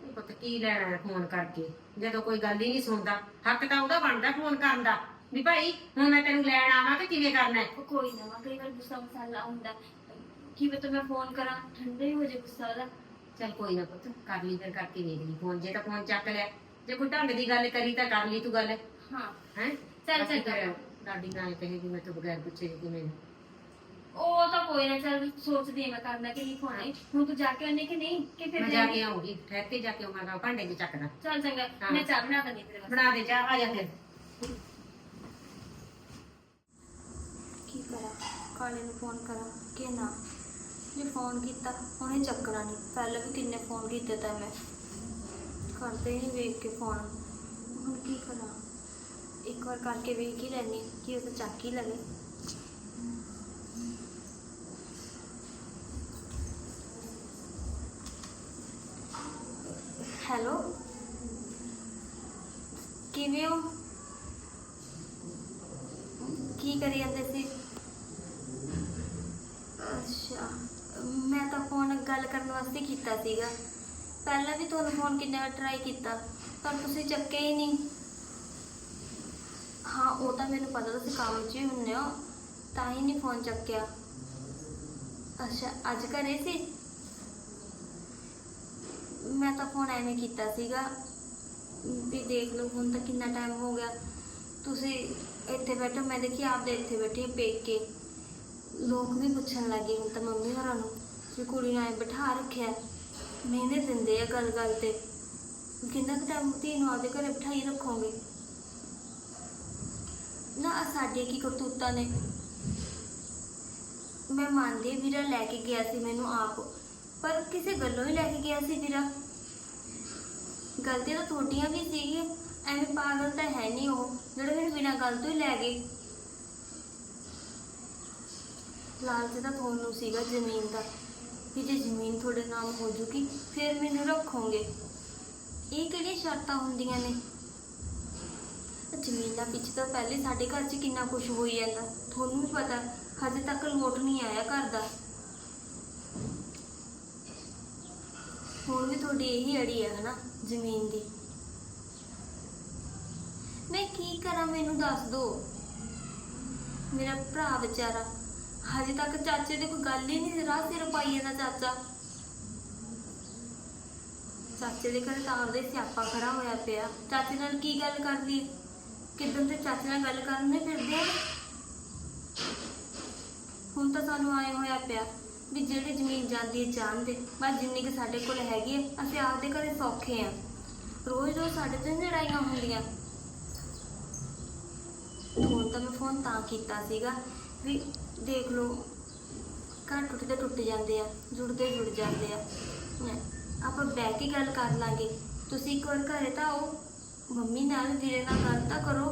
ਇਹ ਪੁੱਤ ਕੀ ਲੈਣਾ ਹੈ ਫੋਨ ਕਰਕੇ? ਜਦੋਂ ਕੋਈ ਗੱਲ ਹੀ ਨਹੀਂ ਸੁਣਦਾ ਹੱਕ ਤਾਂ ਉਹਦਾ ਬਣਦਾ ਫੋਨ ਕਰਨ ਦਾ। ਵੀ ਭਾਈ ਹੁਣ ਮੈਂ ਤੈਨੂੰ ਲੈਣ ਆਵਾਂ ਕਿ ਕਿਵੇਂ ਕਰਨਾ ਹੈ? ਉਹ ਕੋਈ ਨਾ ਵਾ ਕਈ ਵਾਰ ਗੁੱਸਾ ਮਸਾਲਾ ਹੁੰਦਾ। ਕੀ ਪਤਾ ਮੈਂ ਫੋਨ ਕਰਾਂ ਠੰਡਾ ਹੀ ਹੋ ਜਾਏ ਗੁੱਸਾ ਉਹਦਾ। ਚੱਲ ਕੋਈ ਨਾ ਪੁੱਤ ਕਰ ਲਈ ਫਿਰ ਕਰਕੇ ਵੇਖ ਲਈ ਫੋਨ। ਜੇ ਤਾਂ ਫੋਨ ਚੱਕ ਲਿਆ ਜੇ ਕੋਈ ਢੰਗ ਦੀ ਗੱਲ ਕਰੀ ਤਾਂ ਕਰ ਲਈ ਤੂੰ ਗੱਲ। ਹਾਂ। ਹੈ? ਚੱਲ ਚੱਲ ਲਾਡੀ ਨਾਲ ਕਹੇਗੀ ਮੈਂ ਤੋਂ ਬਗੈਰ ਪੁੱਛੇ ਕਿ ਮੈਨੂੰ ਉਹ ਤਾਂ ਕੋਈ ਨਾ ਚੱਲ ਸੋਚਦੀ ਹਾਂ ਮੈਂ ਕਰਨਾ ਕਿ ਨਹੀਂ ਫੋਨ। ਹੁਣ ਤੂੰ ਜਾ ਕੇ ਆਨੇ ਕਿ ਨਹੀਂ? ਕਿ ਫਿਰ ਮੈਂ ਜਾ ਕੇ ਆਉਂਗੀ ਠਹਿਰ ਕੇ ਜਾ ਕੇ ਆਉਂਗਾ ਭਾਂਡੇ ਚ ਚੱਕਦਾ। ਚੱਲ ਚੰਗਾ ਹਾਂ। ਮੈਂ ਚਾਹ ਬਣਾ ਦਿੰਦੀ ਤੇਰੇ ਵਾਸਤੇ। ਬਣਾ ਦੇ ਚਾਹ ਆ ਜਾ ਫਿਰ। ਕੀ ਕਰਾਂ? ਕਾਲੇ ਨੂੰ ਫੋਨ ਕਰਾਂ ਕਿ ਨਾ? ਜੇ ਫੋਨ ਕੀਤਾ ਉਹਨੇ ਚੱਕਣਾ ਨਹੀਂ ਪਹਿਲਾਂ ਵੀ ਕਿੰਨੇ ਫੋਨ ਕੀਤੇ ਤਾਂ ਮੈਂ ਕਰਦੇ ਹੀ ਵੇਖ ਕੇ ਫੋਨ ਹੁਣ ਕੀ ਕਰਾਂ ਇੱਕ ਵਾਰ ਕਰਕੇ ਵੇਖ ਹੀ ਲੈਣੀ ਕਿ ਉਹ ਤਾਂ ਚੱਕ ਹੀ ਲਵੇ ਹੈਲੋ ਕਿਵੇਂ ਹੋ ਕੀ ਕਰੀ ਜਾਂਦੇ ਸੀ ਅੱਛਾ ਮੈਂ ਤਾਂ ਫੋਨ ਗੱਲ ਕਰਨ ਵਾਸਤੇ ਕੀਤਾ ਸੀਗਾ ਪਹਿਲਾਂ ਵੀ ਤੁਹਾਨੂੰ ਫੋਨ ਕਿੰਨੇ ਵਾਰ ਟਰਾਈ ਕੀਤਾ? ਪਰ ਤੁਸੀਂ ਚੱਕਿਆ ਹੀ ਨਹੀਂ। ਹਾਂ, ਉਹ ਤਾਂ ਮੈਨੂੰ ਪਤਾ, ਤੁਸੀਂ ਕੰਮ 'ਚ ਹੀ ਹੁੰਨੇ ਹੋ, ਤਾਂ ਹੀ ਨਹੀਂ ਫੋਨ ਚੱਕਿਆ। ਅੱਛਾ, ਅੱਜ ਘਰੇ ਸੀ? ਮੈਂ ਤਾਂ ਫੋਨ ਐਵੇਂ ਕੀਤਾ ਸੀਗਾ ਵੀ ਦੇਖ ਲਓ, ਹੁਣ ਤਾਂ ਕਿੰਨਾ ਟਾਈਮ ਹੋ ਗਿਆ। ਤੁਸੀਂ ਇੱਥੇ ਬੈਠੋ, ਮੈਂ ਦੇਖੀ ਆਪਦੇ ਇੱਥੇ ਬੈਠੀ ਹਾਂ ਪੇਕ। ਕੇ ਲੋਕ ਵੀ ਪੁੱਛਣ ਲੱਗੇ, ਹੁਣ ਤਾਂ ਮੰਮੀ ਹੋਰਾਂ ਨੂੰ, ਵੀ ਕੁੜੀ ਨੂੰ ਐ ਬਿਠਾ ਰੱਖਿਆ। ਮਹੀਨੇ ਦਿੰਦੇ ਆ ਗੱਲ ਗੱਲ ਤੇ। ਕਿੰਨਾ ਕੁ ਟਾਈਮ ਧੀ ਨੂੰ ਆਪਦੇ ਘਰੇ ਬਿਠਾਈ ਰੱਖੋਗੇ। ਨਾ ਆਹ ਸਾਡੇ ਕੀ ਕਰਤੂਤਾਂ ਨੇ। ਮੈਂ ਮੰਨਦੀ ਹਾਂ ਵੀਰਾ ਲੈ ਕੇ ਗਿਆ ਸੀ ਮੈਨੂੰ ਆਪ, ਪਰ ਕਿਸੇ ਗੱਲੋਂ ਹੀ ਲੈ ਕੇ ਗਿਆ ਸੀ ਵੀਰਾ। ਗਲਤੀਆਂ ਤਾਂ ਤੁਹਾਡੀਆਂ ਵੀ ਸੀਗੀਆਂ, ਐਵੇਂ ਪਾਗਲ ਤਾਂ ਹੈ ਨਹੀਂ ਉਹ, ਜਿਹੜੇ ਮੈਨੂੰ ਬਿਨਾਂ ਗੱਲ ਤੋਂ ਹੀ ਲੈ ਗਏ। ਲਾਲਚ ਤਾਂ ਤੁਹਾਨੂੰ ਸੀਗਾ ਜ਼ਮੀਨ ਦਾ। ਕਿ ਜੇ ਜ਼ਮੀਨ ਤੁਹਾਡੇ ਨਾਮ ਹੋ ਜੂਗੀ, ਫਿਰ ਮੈਨੂੰ ਰੱਖੋਗੇ। ਇਹ ਕਿਹੜੀਆਂ ਸ਼ਰਤਾਂ ਹੁੰਦੀਆਂ ਨੇ? ਜ਼ਮੀਨਾਂ ਪਿੱਛੇ ਤਾਂ ਪਹਿਲੇ ਸਾਡੇ ਘਰ 'ਚ ਕਿੰਨਾ ਕੁਝ ਹੋਈ ਜਾਂਦਾ। ਤੁਹਾਨੂੰ ਵੀ ਪਤਾ, ਹਜੇ ਤੱਕ ਲੋਟ ਨਹੀਂ ਆਇਆ ਘਰ ਦਾ। ਹੁਣ ਵੀ ਤੁਹਾਡੀ ਇਹੀ ਅੜੀ ਹੈ ਹਨਾ, ਜ਼ਮੀਨ ਦੀ। ਮੈਂ ਕੀ ਕਰਾਂ, ਮੈਨੂੰ ਦੱਸ ਦੋ ਮੇਰਾ ਭਰਾ ਵਿਚਾਰਾ ਹਜੇ ਤੱਕ ਚਾਚੇ ਦੀ ਕੋਈ ਗੱਲ ਹੀ ਨਹੀਂ ਰਾਹ ਸਿਰ ਪਾਈ ਜਾਂਦਾ ਚਾਚਾ। ਚਾਚੇ ਦੇ ਘਰ ਤਾਂ ਆਪਦੇ ਸਿਆਪਾ ਖੜਾ ਹੋਇਆ ਪਿਆ। ਚਾਚੇ ਨਾਲ ਕੀ ਗੱਲ ਕਰਦੀ ਕਿਦਾਂ ਤੇ ਚਾਚੇ ਨਾਲ ਗੱਲ ਕਰਨ ਨਹੀਂ ਫਿਰਦੇ ਆ ਹੁਣ ਤਾਂ ਸਾਨੂੰ ਆਏ ਹੋਇਆ ਪਿਆ ਵੀ ਜਿਹੜੀ ਜ਼ਮੀਨ ਜਾਂਦੀ ਹੈ ਜਾਣਦੇ ਬਸ ਜਿੰਨੀ ਕਿ ਸਾਡੇ ਕੋਲ ਹੈਗੀ ਹੈ, ਅਸੀਂ ਆਪਦੇ ਘਰੇ ਸੌਖੇ ਆ ਰੋਜ਼ ਰੋਜ਼ ਸਾਡੇ ਤੇ ਲੜਾਈਆਂ ਹੁੰਦੀਆਂ। ਹੁਣ ਤਾਂ ਮੈਂ ਫੋਨ ਤਾਂ ਕੀਤਾ ਸੀਗਾ ਵੀ ਦੇਖ ਲਓ, ਘਰ ਟੁੱਟਦੇ ਟੁੱਟ ਜਾਂਦੇ ਆ, ਜੁੜਦੇ ਜੁੜ ਜਾਂਦੇ ਆ। ਮੈਂ ਆਪਾਂ ਬਹਿ ਕੇ ਗੱਲ ਕਰ ਲਾਂਗੇ। ਤੁਸੀਂ ਇੱਕ ਵਾਰ ਘਰੇ ਤਾਂ ਆਓ, ਮੰਮੀ ਨਾਲ ਵੀਰੇ ਨਾਲ ਗੱਲ ਤਾਂ ਕਰੋ।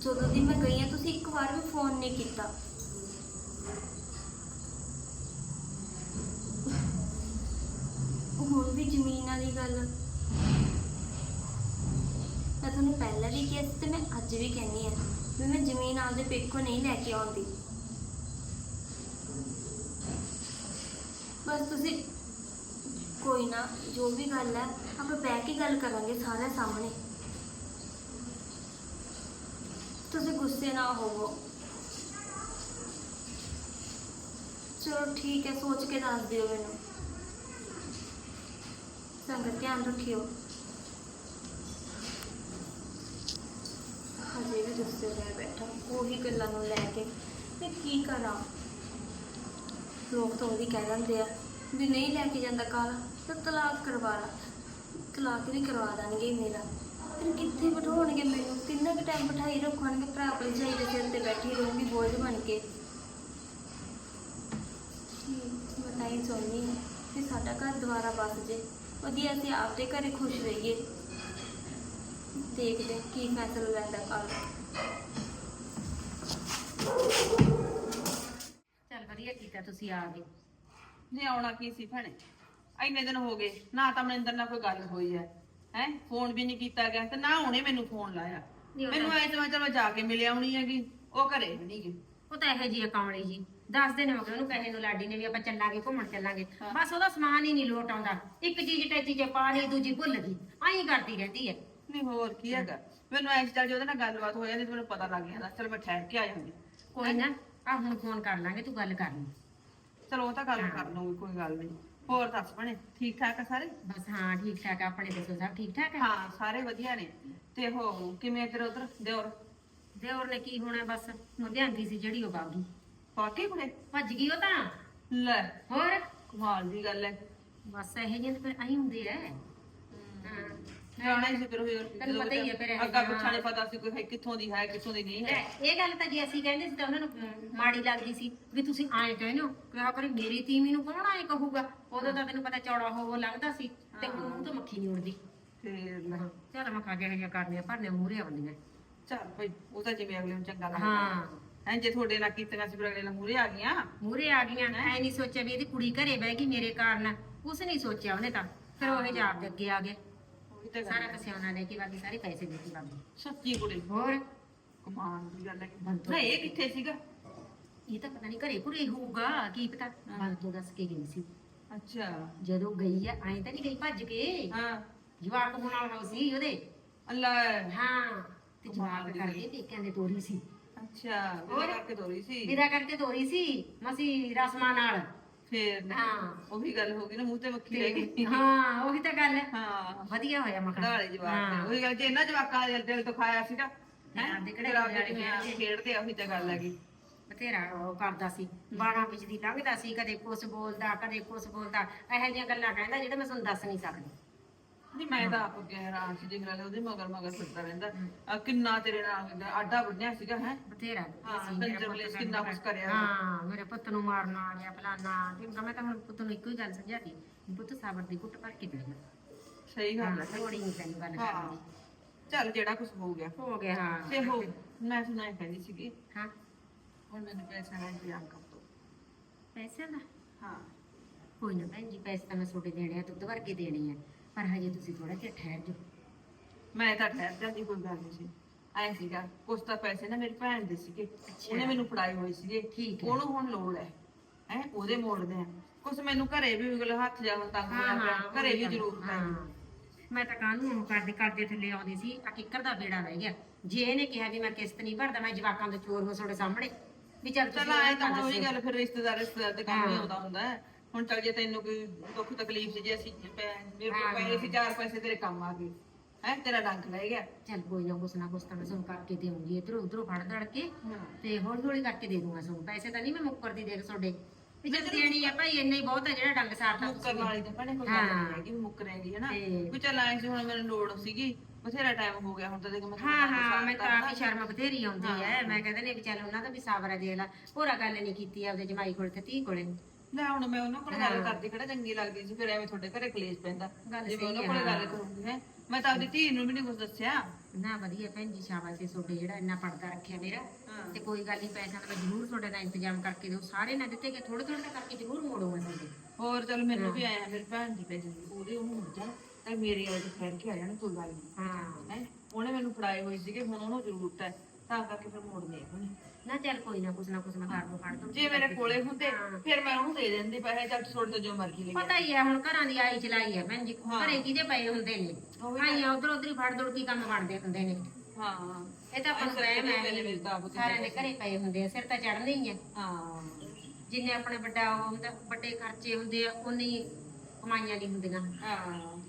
ਜਦੋਂ ਦੀ ਮੈਂ ਗਈ ਹਾਂ ਤੁਸੀਂ ਇੱਕ ਵਾਰ ਵੀ ਫੋਨ ਨਹੀਂ ਕੀਤਾ। ਹੁਣ ਵੀ ਜ਼ਮੀਨ ਵਾਲੀ ਗੱਲ। ਮੈਂ ਤੁਹਾਨੂੰ ਪਹਿਲਾਂ ਵੀ ਕਿਹਾ ਸੀ ਤੇ ਮੈਂ ਅੱਜ ਵੀ ਕਹਿੰਦੀ ਹਾਂ ਜ਼ਮੀਨ ਆਪਦੇ ਪੇਕੋਂ ਨਹੀਂ ਲੈ ਕੇ ਆਉਂਦੀ। ਬਸ ਤੁਸੀਂ ਕੋਈ ਨਾ, ਜੋ ਵੀ ਗੱਲ ਹੈ, ਆਪਾਂ ਬਹਿ ਕੇ ਗੱਲ ਕਰਾਂਗੇ ਸਾਰਿਆਂ ਸਾਹਮਣੇ। ਤੁਸੀਂ ਗੁੱਸੇ ਨਾ ਹੋਵੋ। ਚਲੋ ਠੀਕ ਹੈ, ਸੋਚ ਕੇ ਦੱਸ ਦਿਓ ਮੈਨੂੰ। ਸੰਗਤ, ਧਿਆਨ ਰੱਖਿਓ। ਹਜੇ ਵੀ ਗੁੱਸੇ ਰਹਿ ਬੈਠਾ ਉਹੀ ਗੱਲਾਂ ਨੂੰ ਲੈ ਕੇ ਤੇ ਕੀ ਕਰਾਂ? ਲੋਕ ਤਾਂ ਉਹ ਵੀ ਕਹਿ ਦਿੰਦੇ ਆ ਵੀ ਨਹੀਂ ਲੈ ਕੇ ਜਾਂਦਾ ਕਾਲਾ, ਤਾਂ ਤਲਾਕ ਕਰਵਾ ਲਾ। ਤਲਾਕ ਵੀ ਕਰਵਾ ਦੇਣਗੇ ਮੇਰਾ ਫਿਰ ਕਿੱਥੇ ਬਿਠਾਉਣਗੇ ਮੈਨੂੰ? ਕਿੰਨਾ ਕੁ ਟਾਈਮ ਬਿਠਾਈ ਰੱਖਣਗੇ? ਭਰਾ ਭਰਜਾਈ ਦੇ ਸਿਰ ਤੇ ਬੈਠੀ ਰਹੂੰਗੀ, ਬੋਝ ਬਣ ਕੇ। ਮੈਂ ਤਾਂ ਇਹ ਚਾਹੁੰਦੀ ਹਾਂ ਕਿ ਸਾਡਾ ਘਰ ਦੁਬਾਰਾ ਬਸ ਜੇ ਵਧੀਆ ਅਸੀਂ ਆਪਦੇ ਘਰੇ ਖੁਸ਼ ਰਹੀਏ। ਦੇਖਦੇ ਕੀ ਫੈਸਲਾ ਲੈਂਦਾ ਕੱਲ ਚੱਲ ਵਧੀਆ ਕੀਤਾ ਤੁਸੀਂ ਆ ਗਏ। ਨਹੀਂ ਆਉਣਾ ਕੀ ਸੀ ਭੈਣੇ? ਇੰਨੇ ਦਿਨ ਹੋ ਗਏ ਨਾ ਤਾਂ ਮਨਿੰਦਰ ਨਾਲ ਕੋਈ ਗੱਲ ਹੋਈ ਹੈ। ਹੈ? ਫੋਨ ਵੀ ਨਹੀਂ ਕੀਤਾ ਗਿਆ ਤੇ ਨਾ ਉਹਨੇ ਮੈਨੂੰ ਫੋਨ ਲਾਇਆ। ਨਹੀਂ, ਮੈਨੂੰ ਐ ਤੇ ਮੈਂ ਚਲੋ ਜਾ ਕੇ ਮਿਲ ਆਉਣੀ ਹੈਗੀ ਉਹ ਘਰੇ ਵੀ ਨਹੀਂ ਗਈ। ਉਹ ਤਾਂ ਇਹੋ ਜੀ ਅਕਾਉਣੀ ਜੀ ਦੱਸ ਦਿਨ ਹੋ ਗਏ ਉਹਨੂੰ ਕਹੇ ਨੂੰ ਲਾਡੀ ਨੇ ਵੀ ਆਪਾਂ ਚੱਲਾਂਗੇ ਘੁੰਮਣ ਚੱਲਾਂਗੇ। ਬਸ ਉਹਦਾ ਸਮਾਨ ਹੀ ਨਹੀਂ ਲੋਟ ਆਉਂਦਾ। ਇੱਕ ਚੀਜ਼ ਟੈਚੀ ਚ ਪਾ ਲਈ ਦੂਜੀ ਭੁੱਲ ਗਈ। ਆਈ ਕਰਦੀ ਰਹਿੰਦੀ ਹੈ। ਨਹੀਂ ਹੋਰ ਕੀ ਹੈਗਾ? ਮੈਨੂੰ ਐ ਚੱਲ ਜੇ ਉਹਦੇ ਨਾਲ ਗੱਲਬਾਤ ਹੋ ਜਾਂਦੀ ਤੇ ਮੈਨੂੰ ਪਤਾ ਲੱਗ ਜਾਂਦਾ। ਚਲ ਮੈਂ ਠਹਿਰ ਕੇ ਆ ਜਾਂਦੀ ਕੋਈ ਨਾ ਆ ਹੁਣ ਫੋਨ ਕਰ ਲਾਂਗੇ ਤੂੰ ਗੱਲ ਕਰ ਲਈ। ਚਲੋ ਉਹ ਤਾਂ ਗੱਲ ਕਰ ਲੂੰਗੀ ਕੋਈ ਗੱਲ ਨਹੀਂ। ਹੋਰ ਦੱਸ ਭੈਣੇ ਠੀਕ ਠਾਕ ਆ ਸਾਰੇ? ਬਸ ਹਾਂ ਠੀਕ ਠਾਕ ਆ, ਆਪਣੇ ਦੱਸੋ ਸਭ ਠੀਕ ਠਾਕ ਹੈ ਹਾਂ ਸਾਰੇ ਵਧੀਆ ਨੇ। ਤੇ ਹੋ ਕਿਵੇਂ ਤੇਰੇ ਉਧਰ ਦਿਓਰ? ਦੇਵਰ ਨੇ ਕੀ ਹੋਣਾ ਬਸ ਲੁਧਿਆਂਦੀ ਸੀ ਜਿਹੜੀ ਉਹ ਬਾਗੀ ਵਾਕਈ ਕੁੜੇ ਭੱਜ ਗਈ ਉਹ ਤਾਂ? ਲੈ ਹੋਰ? ਕਮਾਲ ਦੀ ਗੱਲ ਹੈ ਬਸ ਇਹ ਜਿਹੇ ਫਿਰ ਆਈ ਹੁੰਦੇ ਐ। ਜਾਣਾ ਹੀ ਸੀ ਫਿਰ ਉਹ ਤੈਨੂੰ ਪਤਾ ਹੀ ਹੈ ਫਿਰ ਇਹ ਅੱਗਾ ਜਿਹਾ- ਪਿੱਛਾ ਨਹੀਂ ਪਤਾ ਸੀ ਕੋਈ ਹੈ ਕਿੱਥੋਂ ਦੀ ਹੈ ਕਿੱਥੋਂ ਦੀ ਨਹੀਂ ਹੈ। ਲੈ, ਇਹ ਗੱਲ ਤਾਂ ਜੇ ਅਸੀਂ ਕਹਿੰਦੇ ਸੀ ਤਾਂ ਉਹਨਾਂ ਨੂੰ ਅਮ, ਮਾੜੀ ਲੱਗਦੀ ਸੀ ਵੀ ਤੁਸੀਂ ਐਂ ਕਹਿੰਦੇ ਹੋ ਕਿਹਾ ਕਰੇ ਮੇਰੀ ਤੀਵੀਂ ਨੂੰ ਕੌਣ ਐਂ ਕਹੂਗਾ? ਉਦੋਂ ਤਾਂ ਤੈਨੂੰ ਪਤਾ ਚੌੜਾ ਹੋ ਉਹ ਲੱਗਦਾ ਸੀ ਤੇ ਹੁਣ ਮੂੰਹ ਤੋਂ ਮੱਖੀ ਨਹੀਂ ਉੜਦੀ ਫਿਰ ਲੈ, ਚੱਲ ਮੈਂ ਖਾ ਜਿਹੇ ਜਿਹਾ ਕਰਨੇ ਭਰਨੇ ਮੂਰੇ ਆਉਂਦੀਆਂ। ਚੱਲ ਭਾਈ ਉਹ ਤਾਂ ਜਿਵੇਂ ਅਗਲੇ ਨੂੰ ਚੰਗਾ ਲੱਗਦਾ। ਹਾਂ। ਹੈ ਜੇ ਤੁਹਾਡੇ ਨਾਲ ਕੀਤੀਆਂ ਸੀ ਫਿਰ ਅਗਲੇ ਨਾਲ ਮੂਰੇ ਆ ਗਈਆਂ। ਮੂਰੇ ਆ ਗਈਆਂ ਐ ਨਹੀਂ ਸੋਚਿਆ ਵੀ ਇਹਦੀ ਕੁੜੀ ਘਰੇ ਬਹਿ ਗਈ ਮੇਰੇ ਕਾਰਨ। ਉਸ ਨਹੀਂ ਸੋਚਿਆ ਉਹਨੇ ਤਾਂ। ਫਿਰ ਉਹ ਜਾਬ ਦੇ ਅੱਗੇ ਆ ਗਏ। ਸਾਰਾ ਹੈ। ਕਸਿਆਉਣਾ ਲੈ ਕੇ ਬਾਕੀ ਸਾਰੇ ਪੈਸੇ ਦੇ ਕੇ ਬਾਕੀ ਸੱਚੀ ਕੁੜੀ ਹੋਰ ਕਮਾਲ ਦੀ ਗੱਲ ਹੈ ਬੰਤੋ। ਨਾ ਇਹ ਕਿੱਥੇ ਸੀਗਾ ਇਹ ਤਾਂ ਪਤਾ ਨਹੀਂ ਘਰੇ ਘੁਰੇ ਹੋਊਗਾ ਕੀ ਪਤਾ ਬੰਦ ਦੱਸ ਕੇ ਗਈ ਸੀ ਅੱਛਾ ਜਦੋਂ ਗਈ ਆ ਐਂ ਤਾਂ ਨਹੀਂ ਗਈ ਭੱਜ ਕੇ ਹਾਂ ਜਵਾਕ ਹੋਣ ਵਾਲਾ ਸੀ ਉਹਦੇ ਅੱਲਾ ਹਾਂ ਤੇ ਕਮਾਲ ਜਵਾਕ ਦੀ ਕਰਕੇ ਪੇਕਿਆਂ ਦੇ ਤੋਰੀ ਸੀ ਅੱਛਾ ਉਹਦੇ ਹੋਰ? ਕਰਕੇ ਦੋਰੀ ਸੀ ਵਿਦਾ ਕਰਕੇ ਤੋਰੀ ਸੀ ਮਸੀ ਰਸਮਾਂ ਨਾਲ ਫੇਰ ਲੈ, ਹਾਂ। ਉਹੀ ਗੱਲ ਹੋ ਗਈ ਨਾ ਮੂੰਹ ਤੇ ਮੱਖੀ ਰਹਿ ਗਈ ਹਾਂ ਉਹੀ ਤਾਂ ਗੱਲ। ਹੈ। ਹਾਂ ਵਧੀਆ ਹੋਇਆ ਮਖਾ ਢਾਲੇ ਜਵਾਕ ਨੇ। ਉਹੀ ਗੱਲ ਜੇ ਇਹਨਾਂ ਜਵਾਕਾਂ ਦੇ ਦਿਲ ਤੋਂ ਖਾਇਆ ਸੀਗਾ ਹਾਂ, ਹੈਂ? ਆਪਦੇ ਕਿਹੜੇ ਫਿਰ ਆਪਦੇ ਵਾਲੇ ਕਿਵੇਂ ਖੇਡਦੇ ਆ। ਉਹੀ ਤਾਂ ਗੱਲ ਹੈਗੀ। ਬਥੇਰਾ ਉਹ ਕਰਦਾ ਸੀ। ਬਾਣਾ ਵਿੱਚ ਦੀ ਲੰਘਦਾ ਸੀ ਕਦੇ ਕੁਛ ਬੋਲਦਾ ਕਦੇ ਕੁਛ ਬੋਲਦਾ। ਇਹੋ ਜਿਹੀਆਂ ਗੱਲਾਂ ਕਹਿੰਦਾ ਜਿਹੜੇ ਮੈਂ ਤੁਹਾਨੂੰ ਦੱਸ ਨਹੀਂ ਸਕਦੀ। ਨਹੀਂ ਮੈਂ ਤਾਂ ਆਪ ਅੱਗੇ ਹੈਰਾਨ ਸੀ ਜਿੰਗਲਾ ਉਹਦੇ ਮਗਰ ਮਗਰ ਫਿਰਦਾ ਰਹਿੰਦਾ। ਆ ਕਿੰਨਾ ਤੇਰੇ ਨਾਲ ਆਡਾ ਬੰਨਿਆ ਸੀਗਾ ਹੈ? ਬਥੇਰਾ ਹਾਂ, ਕੰਜਰ ਕਹਿੰਦਾ ਕਿੰਨਾ ਕੁਛ ਕਰਿਆ ਹਾਂ ਮੇਰੇ ਪੁੱਤ ਨੂੰ ਮਾਰਨਾ ਆ ਗਿਆ ਫਲਾਨਾ। ਤੇ ਮੈਂ ਤਾਂ ਹੁਣ ਪੁੱਤ ਨੂੰ ਇੱਕੋ ਹੀ ਗੱਲ ਸਮਝਾਤੀ ਪੁੱਤ ਸਾਬਰ ਦੀ ਕੁੱਟ ਭਰ ਕੇ ਦੇ ਸਹੀ ਗੱਲ ਹੈ ਥੋੜੀ ਨਹੀਂ ਤੈਨੂੰ ਗੱਲ ਕਰਨ ਚੱਲ ਜਿਹੜਾ ਕੁਝ ਹੋ ਗਿਆ। ਹੋ ਗਿਆ ਹਾਂ। ਤੇ ਹੋ ਮੈਂ ਸੁਣਾਇਆ ਕਹਿੰਦੀ ਸੀਗੀ ਹਾਂ। ਹੁਣ ਮੈਨੂੰ ਪੈਸਾ ਦਾ ਇੰਤਜ਼ਾਮ ਕਰ ਦੋ। ਪੈਸੇ ਦਾ? ਹਾਂ। ਕੋਈ ਨਾ ਭੈਣ ਜੀ ਪੈਸੇ ਤਾਂ ਮੈਂ ਤੁਹਾਡੇ ਦੇਣੇ ਆ ਦੁੱਧ ਵਰਗੇ ਦੇਣੇ ਆ। ਪਰ ਹਜੇ ਤੁਸੀਂ ਥੋੜਾ ਜਿਹਾ ਠਹਿਰ ਜਾਓ। ਮੈਂ ਤਾਂ ਠਹਿਰ ਜਾਂਦੀ ਕੋਈ ਗੱਲ ਨਹੀਂ ਸੀ ਐ ਸੀਗਾ ਕੁਛ ਤਾਂ ਪੈਸੇ ਨਾ ਮੇਰੀ ਭੈਣ ਦੇ ਸੀਗੇ। ਉਹਨੇ ਮੈਨੂੰ ਫੜਾਏ ਹੋਏ ਸੀਗੇ। ਠੀਕ ਹੈ। ਉਹਨੂੰ ਹੁਣ ਲੋੜ ਹੈ। ਹੈ ਉਹਦੇ ਮੋੜਦੇ ਆ। ਕੁਛ ਮੈਨੂੰ ਘਰੇ ਵੀ ਉਗਲ ਹੱਥ ਜਾ ਤੰਗ ਹੋਇਆ ਪਿਆ। ਘਰੇ ਵੀ ਜ਼ਰੂਰ ਹੈ ਹਾਂ। ਮੈਂ ਤਾਂ ਕਾਹਨੂੰ ਕਰਦੇ ਕਰਦੇ ਥੱਲੇ ਆਉਂਦੀ ਸੀ। ਆ ਕਿੱਕਰ ਦਾ ਬੇੜਾ ਰਹਿ ਗਿਆ। ਜੇ ਇਹਨੇ ਕਿਹਾ ਵੀ ਮੈਂ ਕਿਸ਼ਤ ਨਹੀਂ ਭਰਦਾ ਮੈਂ ਜਵਾਕਾਂ ਦੇ ਚੋਰ ਹੋ ਤੁਹਾਡੇ ਸਾਹਮਣੇ। ਵੀ ਚੱਲ ਚਲ ਤੁਸੀਂ ਆਏ ਤਾਂ ਹੁਣ ਉਹੀ। ਗੱਲ ਫਿਰ ਰਿਸ਼ਤੇਦਾਰ ਰਿਸ਼ਤੇਦਾਰ ਦੇ ਕੰਮ ਹਾਂ। ਆਉਂਦਾ ਹੁੰਦਾ। ਹੈ ਹੁਣ ਚੱਲ ਜੇ ਤੈਨੂੰ ਕੋਈ ਦੁੱਖ ਤਕਲੀਫ ਸੀ ਜੇ ਅਸੀਂ ਪੈ- ਮੇਰੇ ਕੋਲ। ਪਏ ਸੀ ਚਾਰ ਪੈਸੇ ਤੇਰੇ ਕੰਮ ਆ ਗਏ। ਹੈ ਤੇਰਾ ਡੰਕ ਲੈ ਗਿਆ। ਚੱਲ ਕੋਈ ਨਾ ਕੁਛ ਨਾ ਕੁਛ ਤਾਂ ਮੈਂ ਤੁਹਾਨੂੰ ਕਰਕੇ ਦੇਵਾਂਗੀ ਇਧਰੋਂ ਉਧਰੋਂ ਫੜ ਦੜ ਕੇ ਤੇ ਹੌਲੀ ਹੌਲੀ ਕਰਕੇ ਦੇ ਦੂੰਗਾ ਤੁਹਾਨੂੰ ਪੈਸੇ ਤਾਂ ਨਹੀਂ ਮੈਂ ਮੁੱਕਰਦੀ ਦੇਖ ਤੁਹਾਡੇ। ਵੀ ਜੇ ਦੇਣੀ ਆ ਭਾਈ ਇੰਨੇ ਹੀ ਬਹੁਤ ਆ ਜਿਹੜਾ ਡੰਗ ਸਾਰਦਾ ਮੁੱਕਰਨ ਵਾਲੀ ਤਾਂ ਭੈਣੇ ਕੋਈ ਗੱਲ ਨਹੀਂ ਹੈਗੀ ਵੀ ਮੁੱਕਰੇਗੀ ਹੈ ਨਾ ਵੀ ਚੱਲ ਸੀ ਹੁਣ ਮੈਨੂੰ ਲੋੜ ਸੀਗੀ ਬਥੇਰਾ ਟਾਈਮ ਹੋ ਗਿਆ ਹੁਣ ਤਾਂ ਦੇਖ ਮੈਂ ਹਾਂ ਹਾਂ ਮੈਂ ਤਾਂ ਆਪੀ ਸ਼ਰਮ ਬਥੇਰੀ ਆਉਂਦੀ ਐ ਮੈਂ ਕਹਿੰਦੇ ਨੇ ਵੀ ਚੱਲ ਉਹਨਾਂ ਦਾ ਵੀ ਸਾਬਰ ਹੈ ਦੇਖ ਲੈ। ਪੂਰਾ ਗੱਲ ਨਹੀਂ ਕੀਤੀ ਆਪਦੇ ਜਮਾਈ ਕੋਲ ਤੇ ਧੀ ਕੋਲੇ। ਲੈ ਹੁਣ ਮੈਂ ਉਹਨਾਂ ਕੋਲ ਗੱਲ ਕਰਦੀ ਕਿਹੜਾ ਚੰਗੀ ਲੱਗਦੀ ਸੀ ਫਿਰ ਐਵੇਂ ਤੁਹਾਡੇ ਘਰੇ ਕਲੇਸ਼ ਪੈਂਦਾ। ਗੱਲ ਜੇ ਉਹਨਾਂ ਕੋਲ। ਗੱਲ ਕਰੂੰਗੀ ਹੈ। ਮੈਂ ਤਾਂ ਆਪਣੀ ਧੀ ਨੂੰ ਵੀ ਨਹੀਂ ਕੁਝ ਦੱਸਿਆ। ਨਾ ਵਧੀਆ ਭੈਣ ਜੀ ਸ਼ਾਬਾਸ਼ ਏ ਤੁਹਾਡੇ ਜਿਹੜਾ ਇੰਨਾ ਪੜਦਾ ਰੱਖਿਆ ਮੇਰਾ। ਤੇ ਕੋਈ ਗੱਲ ਨਹੀਂ ਪੈਸਾ ਤਾਂ ਮੈਂ ਜ਼ਰੂਰ ਤੁਹਾਡੇ ਦਾ ਇੰਤਜ਼ਾਮ ਕਰਕੇ ਦਿਓ ਸਾਰੇ ਨਾ ਦਿੱਤੇ ਕਿ ਥੋੜੇ ਥੋੜੇ ਕਰਕੇ ਜ਼ਰੂਰ ਮੋੜੋ ਮੈਂ ਤੁਹਾਡੇ ਹੋਰ ਚਲ ਮੈਨੂੰ ਵੀ ਆਇਆ ਮੇਰੀ ਭੈਣ ਦੀ ਪੈਸੇ ਉਹਦੇ ਉਹਨੂੰ ਮੁੜ ਜਾ ਤੇ ਮੇਰੀ ਵਾਲੀ ਫੇਰ ਕੇ ਆ ਜਾਣ ਕੋਈ ਗੱਲ ਨਹੀਂ ਹਾਂ। ਹੈ। ਉਹਨੇ ਮੈਨੂੰ ਫੜਾਏ ਹੋਏ ਸੀਗੇ ਹੁਣ ਉਹਨੂੰ ਜ਼ਰੂਰਤ ਹੈ। ਤਾਂ ਕਰਕੇ ਫਿਰ ਮੋੜਨੇ ਆ ਉਹਨੇ। ਨਾ ਚੱਲ ਕੋਈ ਨਾ ਕੁਛ ਨਾ ਕੁਛ ਮੈਂ ਕਰ ਫੜ ਦੂੰ ਜੇ ਮੇਰੇ ਕੋਲੇ ਹੁੰਦੇ ਫਿਰ ਮੈਂ ਉਹਨੂੰ ਦੇ ਦਿੰਦੀ ਪੈਸੇ ਚੱਲ ਛੋੜ ਤੇ ਜੋ ਮਰਜ਼ੀ ਲੈ ਪਤਾ ਹੀ ਹੈ ਹੁਣ ਘਰਾਂ ਦੀ ਆਈ ਚਲਾਈ ਹੈ ਭੈਣ ਜੀ ਘਰੇ ਕਿਹਦੇ ਪਏ ਹੁੰਦੇ ਨੇ? ਆਈਆਂ ਉਧਰ ਉਧਰ ਹੀ ਫੜ ਦੌੜ ਕੀ ਕੰਮ ਬਣਦੇ ਹੁੰਦੇ ਨੇ। ਹਾਂ। ਇਹ ਤਾਂ ਆਪਾਂ ਨੂੰ ਵਹਿਮ ਹੈ ਸਾਰਿਆਂ ਦੇ ਘਰੇ ਪਏ ਹੁੰਦੇ ਆ ਸਿਰ ਤਾਂ ਚੜ੍ਹਦੇ ਹੀ ਆ। ਹਾਂ। ਜਿੰਨੇ ਆਪਣੇ ਵੱਡਾ ਉਹ ਹੁੰਦਾ ਵੱਡੇ ਖਰਚੇ ਹੁੰਦੇ ਆ ਉਨੀ ਕਮਾਈਆਂ ਨਹੀਂ ਹੁੰਦੀਆਂ। ਹਾਂ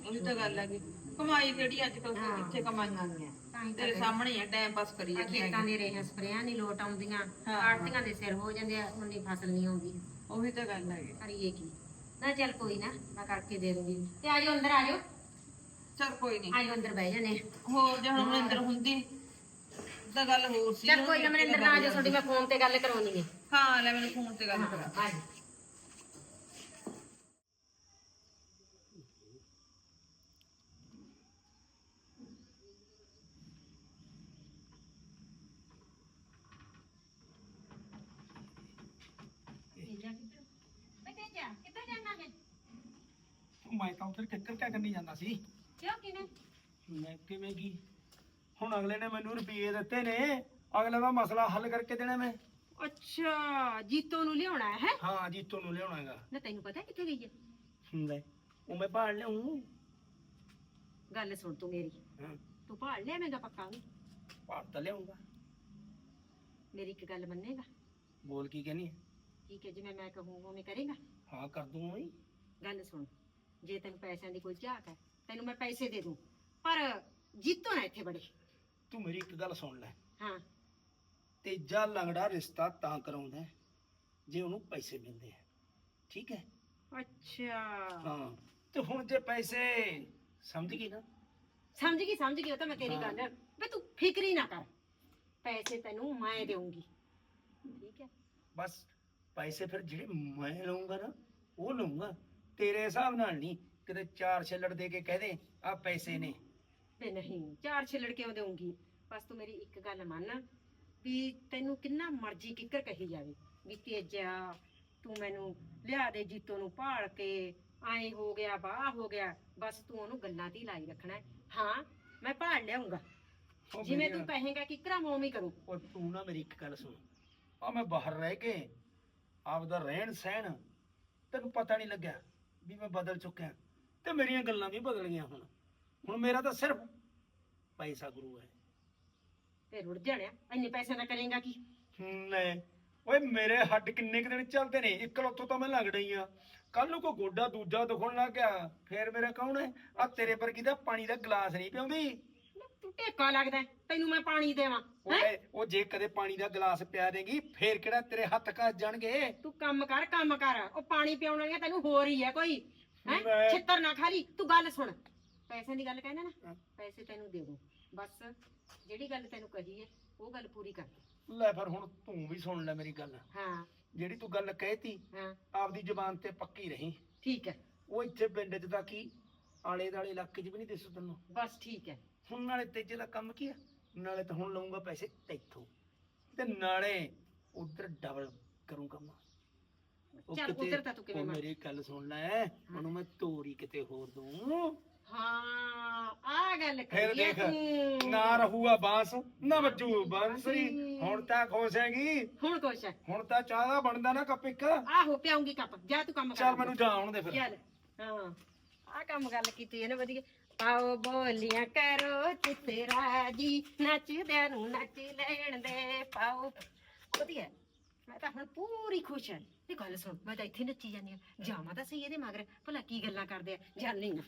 ਉਹੀ ਤਾਂ ਗੱਲ ਹੈ ਕਿ ਕਮਾਈ ਕਿਹੜੀ ਅੱਜ ਕੱਲ ਕਿੱਥੇ ਕਮਾਈਆਂ ਗਈਆਂ ਤਾਂ ਹੀ ਤਾਂ ਤੇਰੇ ਸਾਹਮਣੇ ਹੀ ਹੈ ਟਾਈਮ ਪਾਸ ਕਰੀ ਆ ਜਾਂਦੀ ਖੇਤਾਂ ਦੇ ਰੇਹਾਂ ਸਪਰੇਆਂ ਨਹੀਂ ਲੋਟ ਆਉਂਦੀਆਂ ਹਾਂ। ਆੜਤੀਆਂ ਦੇ ਸਿਰ ਹੋ ਜਾਂਦੇ ਆ ਉਨੀ ਫਸਲ ਨਹੀਂ ਆਉਂਦੀ। ਉਹੀ ਤਾਂ ਗੱਲ ਹੈ ਕਰੀਏ ਕੀ? ਨਾ ਚੱਲ ਕੋਈ ਨਾ ਮੈਂ ਕਰਕੇ ਦੇ ਦੂੰਗੀ। ਤੇ ਆਜੋ ਅੰਦਰ ਆਜੋ। ਚਲ ਕੋਈ ਨਹੀਂ। ਆਜੋ ਅੰਦਰ ਬਹਿ ਜਾਨੇ ਹੋਰ ਜੇ ਹੁਣ ਮਨਿੰਦਰ ਹੁੰਦੀ ਤਾਂ ਗੱਲ ਹੋਰ ਸੀ। ਚੱਲ ਕੋਈ ਨਾ ਮੇਰੇ ਅੰਦਰ ਨਾ ਆਜੋ ਤੁਹਾਡੀ ਮੈਂ ਫੋਨ ਤੇ ਗੱਲ ਕਰਾਉਣੀ ਹੈ ਹਾਂ ਲੈ ਮੈਨੂੰ ਫੋਨ ਤੇ ਗੱਲ ਕਰਾ। ਆਜੋ ਕਿੱਥੇ ਜਾਣਾ ਹੈ ਮੈਂ ਤਾਂ ਉੱਥੇ ਕਿੱਕਰ ਕਿਆ ਕਰਨੀ ਜਾਂਦਾ ਸੀ? ਕਿਉਂ ਕਿਵੇਂ ਮੈਂ ਕਿਵੇਂ ਕੀ? ਹੁਣ ਅਗਲੇ ਨੇ ਮੈਨੂੰ ਰੁਪਏ ਦਿੱਤੇ ਨੇ ਅਗਲੇ ਦਾ ਮਸਲਾ ਹੱਲ ਕਰਕੇ ਦੇਣਾ ਮੈਂ। ਅੱਛਾ ਜੀਤੋ ਨੂੰ ਲਿਆਉਣਾ ਹੈ ਹਾਂ? ਜੀਤੋ ਨੂੰ ਲਿਆਉਣਾ ਹੈਗਾ। ਨਾ ਤੈਨੂੰ ਪਤਾ ਕਿੱਥੇ ਗਈ ਹੈ ਲੈ ਉਹ ਮੈਂ ਭਾਲ ਲਿਆਉਂ ਗੱਲ ਸੁਣ ਤੂੰ ਮੇਰੀ। ਹਾਂ। ਤੂੰ ਭਾਲ ਲਿਆਵੇਂਗਾ ਪੱਕਾ ਉਹਨੂੰ ਭਾਲ ਤਾਂ ਲਿਆਉਂਗਾ ਮੇਰੀ ਇੱਕ ਗੱਲ ਮੰਨੇਗਾ? ਬੋਲ ਕੀ ਕਹਿਨੀ ਹੈ? ਠੀਕ ਹੈ ਜਿਵੇਂ ਮੈਂ ਕਹੂੰ ਉਵੇਂ ਕਰੇਗਾ? ਹਾਂ ਕਰ ਦੂੰ ਮੈਂ ਗੱਲ ਸੁਣ। ਜੇ ਤੈਨੂੰ ਪੈਸਿਆਂ ਦੀ ਕੋਈ ਝਾਕ ਹੈ ਤੈਨੂੰ ਮੈਂ ਪੈਸੇ ਦੇ ਦੂੰ। ਪਰ ਜੀਤੋ ਨਾ ਇੱਥੇ ਬੜੇ। ਤੂੰ ਮੇਰੀ ਇੱਕ ਗੱਲ ਸੁਣ ਲੈ। ਹਾਂ। ਤੇਜਾ ਲੰਗੜਾ ਰਿਸ਼ਤਾ ਤਾਂ ਕਰਾਉਂਦਾ ਹੈ, ਜੇ ਉਹਨੂੰ ਪੈਸੇ ਮਿਲਦੇ ਆ ਠੀਕ ਹੈ? ਅੱਛਾ। ਹਾਂ। ਤੇ ਹੁਣ ਜੇ ਪੈਸੇ ਸਮਝ ਗਈ ਨਾ? ਸਮਝ ਗਈ ਸਮਝ ਗਈ ਉਹ ਤਾਂ ਮੈਂ ਤੇਰੀ ਹਾਂ। ਗੱਲ ਵੇ ਤੂੰ ਫਿਕਰ ਹੀ ਨਾ ਕਰ। ਪੈਸੇ ਤੈਨੂੰ ਮੈਂ ਦੇਵਾਂਗੀ ਠੀਕ ਹੈ? ਬਸ ਪੈਸੇ ਫਿਰ ਜਿਹੜੇ ਮੈਂ ਲਵਾਂਗਾ ਨਾ ਉਹ ਲਵਾਂਗਾ ਤੇਰੇ ਹਿਸਾਬ ਨਾਲ ਨਹੀਂ ਕਿਤੇ ਚਾਰ ਛੱਲੜ ਦੇ ਕੇ ਕਹਦੇ ਆ ਪੈਸੇ ਨੇ। ਤੇ ਨਹੀਂ ਚਾਰ ਛਿਲੜ ਕਿਉਂ ਦੇਵਾਂਗੀ ਬਸ ਤੂੰ ਮੇਰੀ ਇੱਕ ਗੱਲ ਮੰਨ ਵੀ ਤੈਨੂੰ ਕਿੰਨਾ ਮਰਜ਼ੀ ਕਿੱਕਰ ਕਹੀ ਜਾਵੇ ਵੀ ਤੇਜਾ ਤੂੰ ਮੈਨੂੰ ਲਿਆ ਦੇ ਜੀਤੋ ਨੂੰ ਭਾਲ ਕੇ ਐਂ ਹੋ ਗਿਆ ਬਾਹ ਹੋ ਗਿਆ ਬਸ ਤੂੰ ਉਹਨੂੰ ਗੱਲਾਂ ਤੇ ਹੀ ਲਾਈ ਰੱਖਣਾ ਹੈ। ਹਾਂ ਮੈਂ ਭਾਲ ਲਿਆਉਂਗਾ ਉਹ ਜਿਵੇਂ ਮੇਰੀ- ਤੂੰ ਕਹੇਗਾ ਕਿੱਕਰਾਂ ਮੈਂ ਉਵੇਂ ਕਰੂੰ। ਉਹ ਤੂੰ ਨਾ ਮੇਰੀ ਇੱਕ ਗੱਲ ਸੁਣ। ਆ ਮੈਂ ਬਾਹਰ ਰਹਿ ਕੇ ਆਪਦਾ ਰਹਿਣ ਸਹਿਣ ਤੈਨੂੰ ਪਤਾ ਨਹੀਂ ਲੱਗਿਆ। ਵੀ ਮੈਂ ਬਦਲ ਚੁੱਕਿਆ ਤੇ ਮੇਰੀਆਂ ਗੱਲਾਂ ਵੀ ਬਦਲ ਗਈਆਂ ਹੁਣ। ਹੁਣ ਮੇਰਾ ਤਾਂ ਸਿਰਫ ਪੈਸਾ ਗੁਰੂ ਹੈ। ਤੇ ਰੁੜ ਜਾਣਿਆ ਇੰਨੇ ਪੈਸੇ ਦਾ ਕਰੇਗਾ ਕੀ? ਲੈ ਓਏ ਮੇਰੇ ਹੱਡ ਕਿੰਨੇ ਕੁ ਦਿਨ ਚੱਲਦੇ ਨੇ? ਇੱਕ ਲੱਤੋਂ ਤਾਂ ਮੈਂ ਲੰਗੜਾ ਹੀ। ਆ ਕੱਲ ਨੂੰ ਕੋਈ ਗੋਡਾ ਦੂਜਾ ਦੁਖਣ ਲੱਗ ਗਿਆ ਫੇਰ ਮੇਰਾ ਕੌਣ ਹੈ? ਆ ਤੇਰੇ ਪਰ ਕਿਦਾ ਪਾਣੀ ਦਾ ਗਲਾਸ ਨਹੀਂ ਪਿਉਂਦੀ। ਤੂੰ ਟੇਕਾ ਲੱਗਦਾ ਹੈ, ਤੈਨੂੰ ਮੈਂ ਪਾਣੀ ਦੇਵਾਂ ਓਏ ਉਹ ਜੇ ਕਦੇ ਪਾਣੀ ਦਾ ਗਲਾਸ ਪਿਆ ਦੇਗੀ ਫੇਰ ਕਿਹੜਾ ਤੇਰੇ ਹੱਥ ਕੱਸ ਜਾਣਗੇ? ਤੂੰ ਕੰਮ ਕਰ ਕੰਮ ਕਰ ਉਹ ਪਾਣੀ ਪਿਆਉਣ ਵਾਲੀ ਤੈਨੂੰ ਹੋਰ ਹੀ ਹੈ ਕੋਈ ਹੈ? ਮੈਂ- ਛਿੱਤਰ ਨਾ ਖਾਲੀ ਤੂੰ ਗੱਲ ਸੁਣ। ਪੈਸਿਆਂ ਦੀ ਗੱਲ ਕਹਿੰਦਾ ਨਾ ਹਾਂ। ਪੈਸੇ ਤੈਨੂੰ ਦੇ ਦੂੰ ਬਸ ਜਿਹੜੀ ਗੱਲ ਤੈਨੂੰ ਕਹੀ ਹੈ ਉਹ ਗੱਲ ਪੂਰੀ ਕਰ। ਦੇ ਲੈ ਫਿਰ ਹੁਣ ਤੂੰ ਵੀ ਸੁਣ ਲੈ ਮੇਰੀ ਗੱਲ। ਹਾਂ। ਜਿਹੜੀ ਤੂੰ ਗੱਲ ਕਹਿਤੀ ਹਾਂ। ਆਪਦੀ ਜ਼ੁਬਾਨ ਤੇ ਪੱਕੀ ਰਹੀ। ਠੀਕ ਹੈ। ਉਹ ਇੱਥੇ ਪਿੰਡ 'ਚ ਤਾਂ ਕੀ ਆਲੇ ਦਾਲੇ ਇਲਾਕੇ 'ਚ ਵੀ ਨਹੀਂ ਦਿਸੂ ਤੈਨੂੰ। ਬਸ ਠੀਕ ਹੈ। ਹੁਣ ਨਾਲੇ ਤੇਜੇ ਦਾ ਕੰਮ ਕੀ ਆ ਨਾਲੇ ਤਾਂ ਹੁਣ ਲਊਂਗਾ ਪੈਸੇ ਤੈਥੋਂ। ਤੇ ਨਾਲੇ ਉਧਰ ਡਬਲ ਕਰੂੰ ਕੰਮ। ਉਹ ਚੱਲ ਕਿਤੇ- ਉੱਧਰ ਤਾਂ ਤੂੰ ਕਿਵੇਂ ਉਹ ਮੰਨ- ਮੇਰੀ ਗੱਲ ਸੁਣ ਲੈ ਉਹਨੂੰ ਮੈਂ ਤੋਰੀ ਕਿਤੇ ਹੋਰ ਦੂੰ ਹਾਂ ਆ ਗੱਲ ਫਿਰ ਦੇਖ ਤੂੰ। ਨਾ ਰਹੂਗਾ ਬਾਂਸ ਨਾ ਵੱਜੂ ਬਾਂਸਰੀ ਹੁਣ ਤਾਂ ਖੁਸ਼ ਹੈਗੀ। ਹੁਣ ਕੁਛ ਹੈ। ਹੁਣ ਤਾਂ ਚਾਹ ਦਾ ਬਣਦਾ ਨਾ ਕੱਪ ਇੱਕ। ਆਹੋ ਪਿਆਉਂਗੀ ਕੱਪ। ਜਾ ਤੂੰ ਕੰਮ ਕਰ। ਚੱਲ ਮੈਨੂੰ ਜਾ ਆਉਣ ਦੇ ਫਿਰ। ਚੱਲ। ਹਾਂ। ਆ ਕੰਮ ਗੱਲ ਕੀਤੀ ਹੈ ਵਧੀਆ। ਪਾਓ ਬੋਲੀਆਂ ਕਰੋ, ਚਿੱਤੇ ਰਾਜੀ। ਨੱਚਦਿਆਂ ਨੂੰ ਨੱਚ ਲੈਣ ਦੇ ਪਾਓ। ਵਧੀਆ। ਮੈਂ ਤਾਂ ਹੁਣ ਪੂਰੀ ਖੁਸ਼ ਹਾਂ। ਤੇ ਗੱਲ ਸੁਣ, ਮੈਂ ਤਾਂ ਇੱਥੇ ਨੱਚੀ ਜਾਂਦੀ ਆ ਜਾਵਾਂ ਤਾਂ ਸਹੀ ਇਹਦੇ ਮਗਰ। ਭਲਾ ਕੀ ਗੱਲਾਂ ਕਰਦੇ ਆ। ਜਾਣੀ ਨਾ